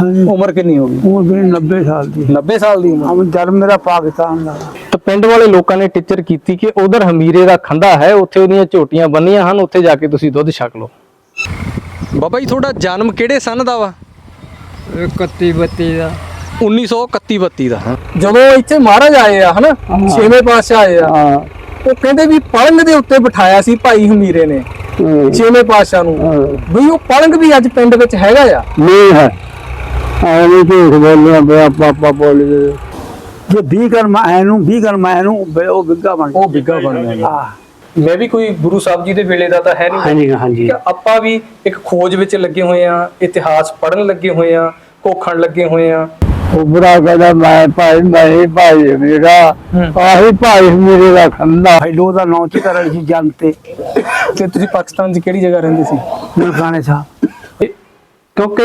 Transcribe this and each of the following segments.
ਹਾਂਜੀ। ਉਮਰ ਕਿੰਨੀ ਹੋ ਗਈ? ਉਮਰ ਮੇਰੀ 90 ਸਾਲ ਦੀ। 90 ਸਾਲ ਦੀ ਉਮਰ? ਹਮ ਜਨਮ ਮੇਰਾ ਪਾਕਿਸਤਾਨ ਦਾ। ਤਾਂ ਪਿੰਡ ਵਾਲੇ ਲੋਕਾਂ ਨੇ ਟੀਚਰ ਕੀਤੀ ਕਿ ਉਧਰ ਹਮੀਰੇ ਦਾ ਖੰਦਾ ਹੈ ਉੱਥੇ ਉਹਦੀਆਂ ਝੋਟੀਆਂ ਬੰਨੀਆਂ ਹਨ ਉੱਥੇ ਜਾ ਕੇ ਤੁਸੀਂ ਦੁੱਧ ਛਕ ਲਓ। ਬਾਬਾ ਜੀ ਤੁਹਾਡਾ ਜਨਮ ਕਿਹੜੇ ਸਨ ਦਾ ਵਾ? 31 32 ਦਾ। 1931 32 ਦਾ ਜਦੋਂ ਇੱਥੇ ਮਹਾਰਾਜ ਆਏ ਆ ਹਨਾ? ਛੇਵੇਂ ਪਾਤਸ਼ਾਹ ਆਏ ਆ। ਹਾਂ। ਉਹ ਕਹਿੰਦੇ ਵੀ ਪਲੰਗ ਦੇ ਉੱਤੇ ਬਿਠਾਇਆ ਸੀ ਭਾਈ ਹਮੀਰੇ ਨੇ ਛੇਵੇਂ ਪਾਤਸ਼ਾਹ ਨੂੰ। ਵੀ ਉਹ ਪਲੰਗ ਵੀ ਅੱਜ ਪਿੰਡ ਵਿੱਚ ਹੈਗਾ ਆ। ਨਹੀਂ ਹੈ। ਐਵੇਂ ਝੂਠ ਬੋਲਣਾ ਪਿਆ ਪਾਪਾ ਬੋਲ ਜੇ 20 ਕਰ ਮੈਂ ਨੂੰ 20 ਕਰ ਮੈਂ ਨੂੰ ਉਹ ਬਿੱਗਾ ਬਣ ਉਹ ਬਿੱਗਾ ਬਣ ਗਿਆ। ਆ ਮੈਂ ਵੀ ਕੋਈ ਗੁਰੂ ਸਾਹਿਬ ਜੀ ਦੇ ਵੇਲੇ ਦਾ ਤਾਂ ਹੈ ਨਹੀਂ। ਹਾਂਜੀ ਹਾਂਜੀ। ਕਿ ਆਪਾਂ ਵੀ ਇੱਕ ਖੋਜ ਵਿੱਚ ਲੱਗੇ ਹੋਏ ਆ ਇਤਿਹਾਸ ਪੜ੍ਹਨ ਲੱਗੇ ਹੋਏ ਆ ਕੋਖਣ ਲੱਗੇ ਹੋਏ ਆ। ਉਹ ਬੁਰਾ ਕਹਿੰਦਾ ਮੈਂ ਭਾਈ ਨਹੀਂ ਭਾਈ ਮੇਰਾ। ਹੂੰ। ਆਹੀ ਭਾਈ ਮੇਰੇ ਦਾ ਖੰਦਾ ਹੈਲੋ ਦਾ ਨਾਂ ਚ ਕਰਨ ਸੀ ਜੰਗ ਤੇ। ਤੇ ਤੁਸੀਂ ਪਾਕਿਸਤਾਨ 'ਚ ਕਿਹੜੀ ਜਗ੍ਹਾ ਰਹਿੰਦੇ ਸੀ? ਨਨਕਾਣੇ ਸਾਹਿਬ। ਕਿਉਂਕਿ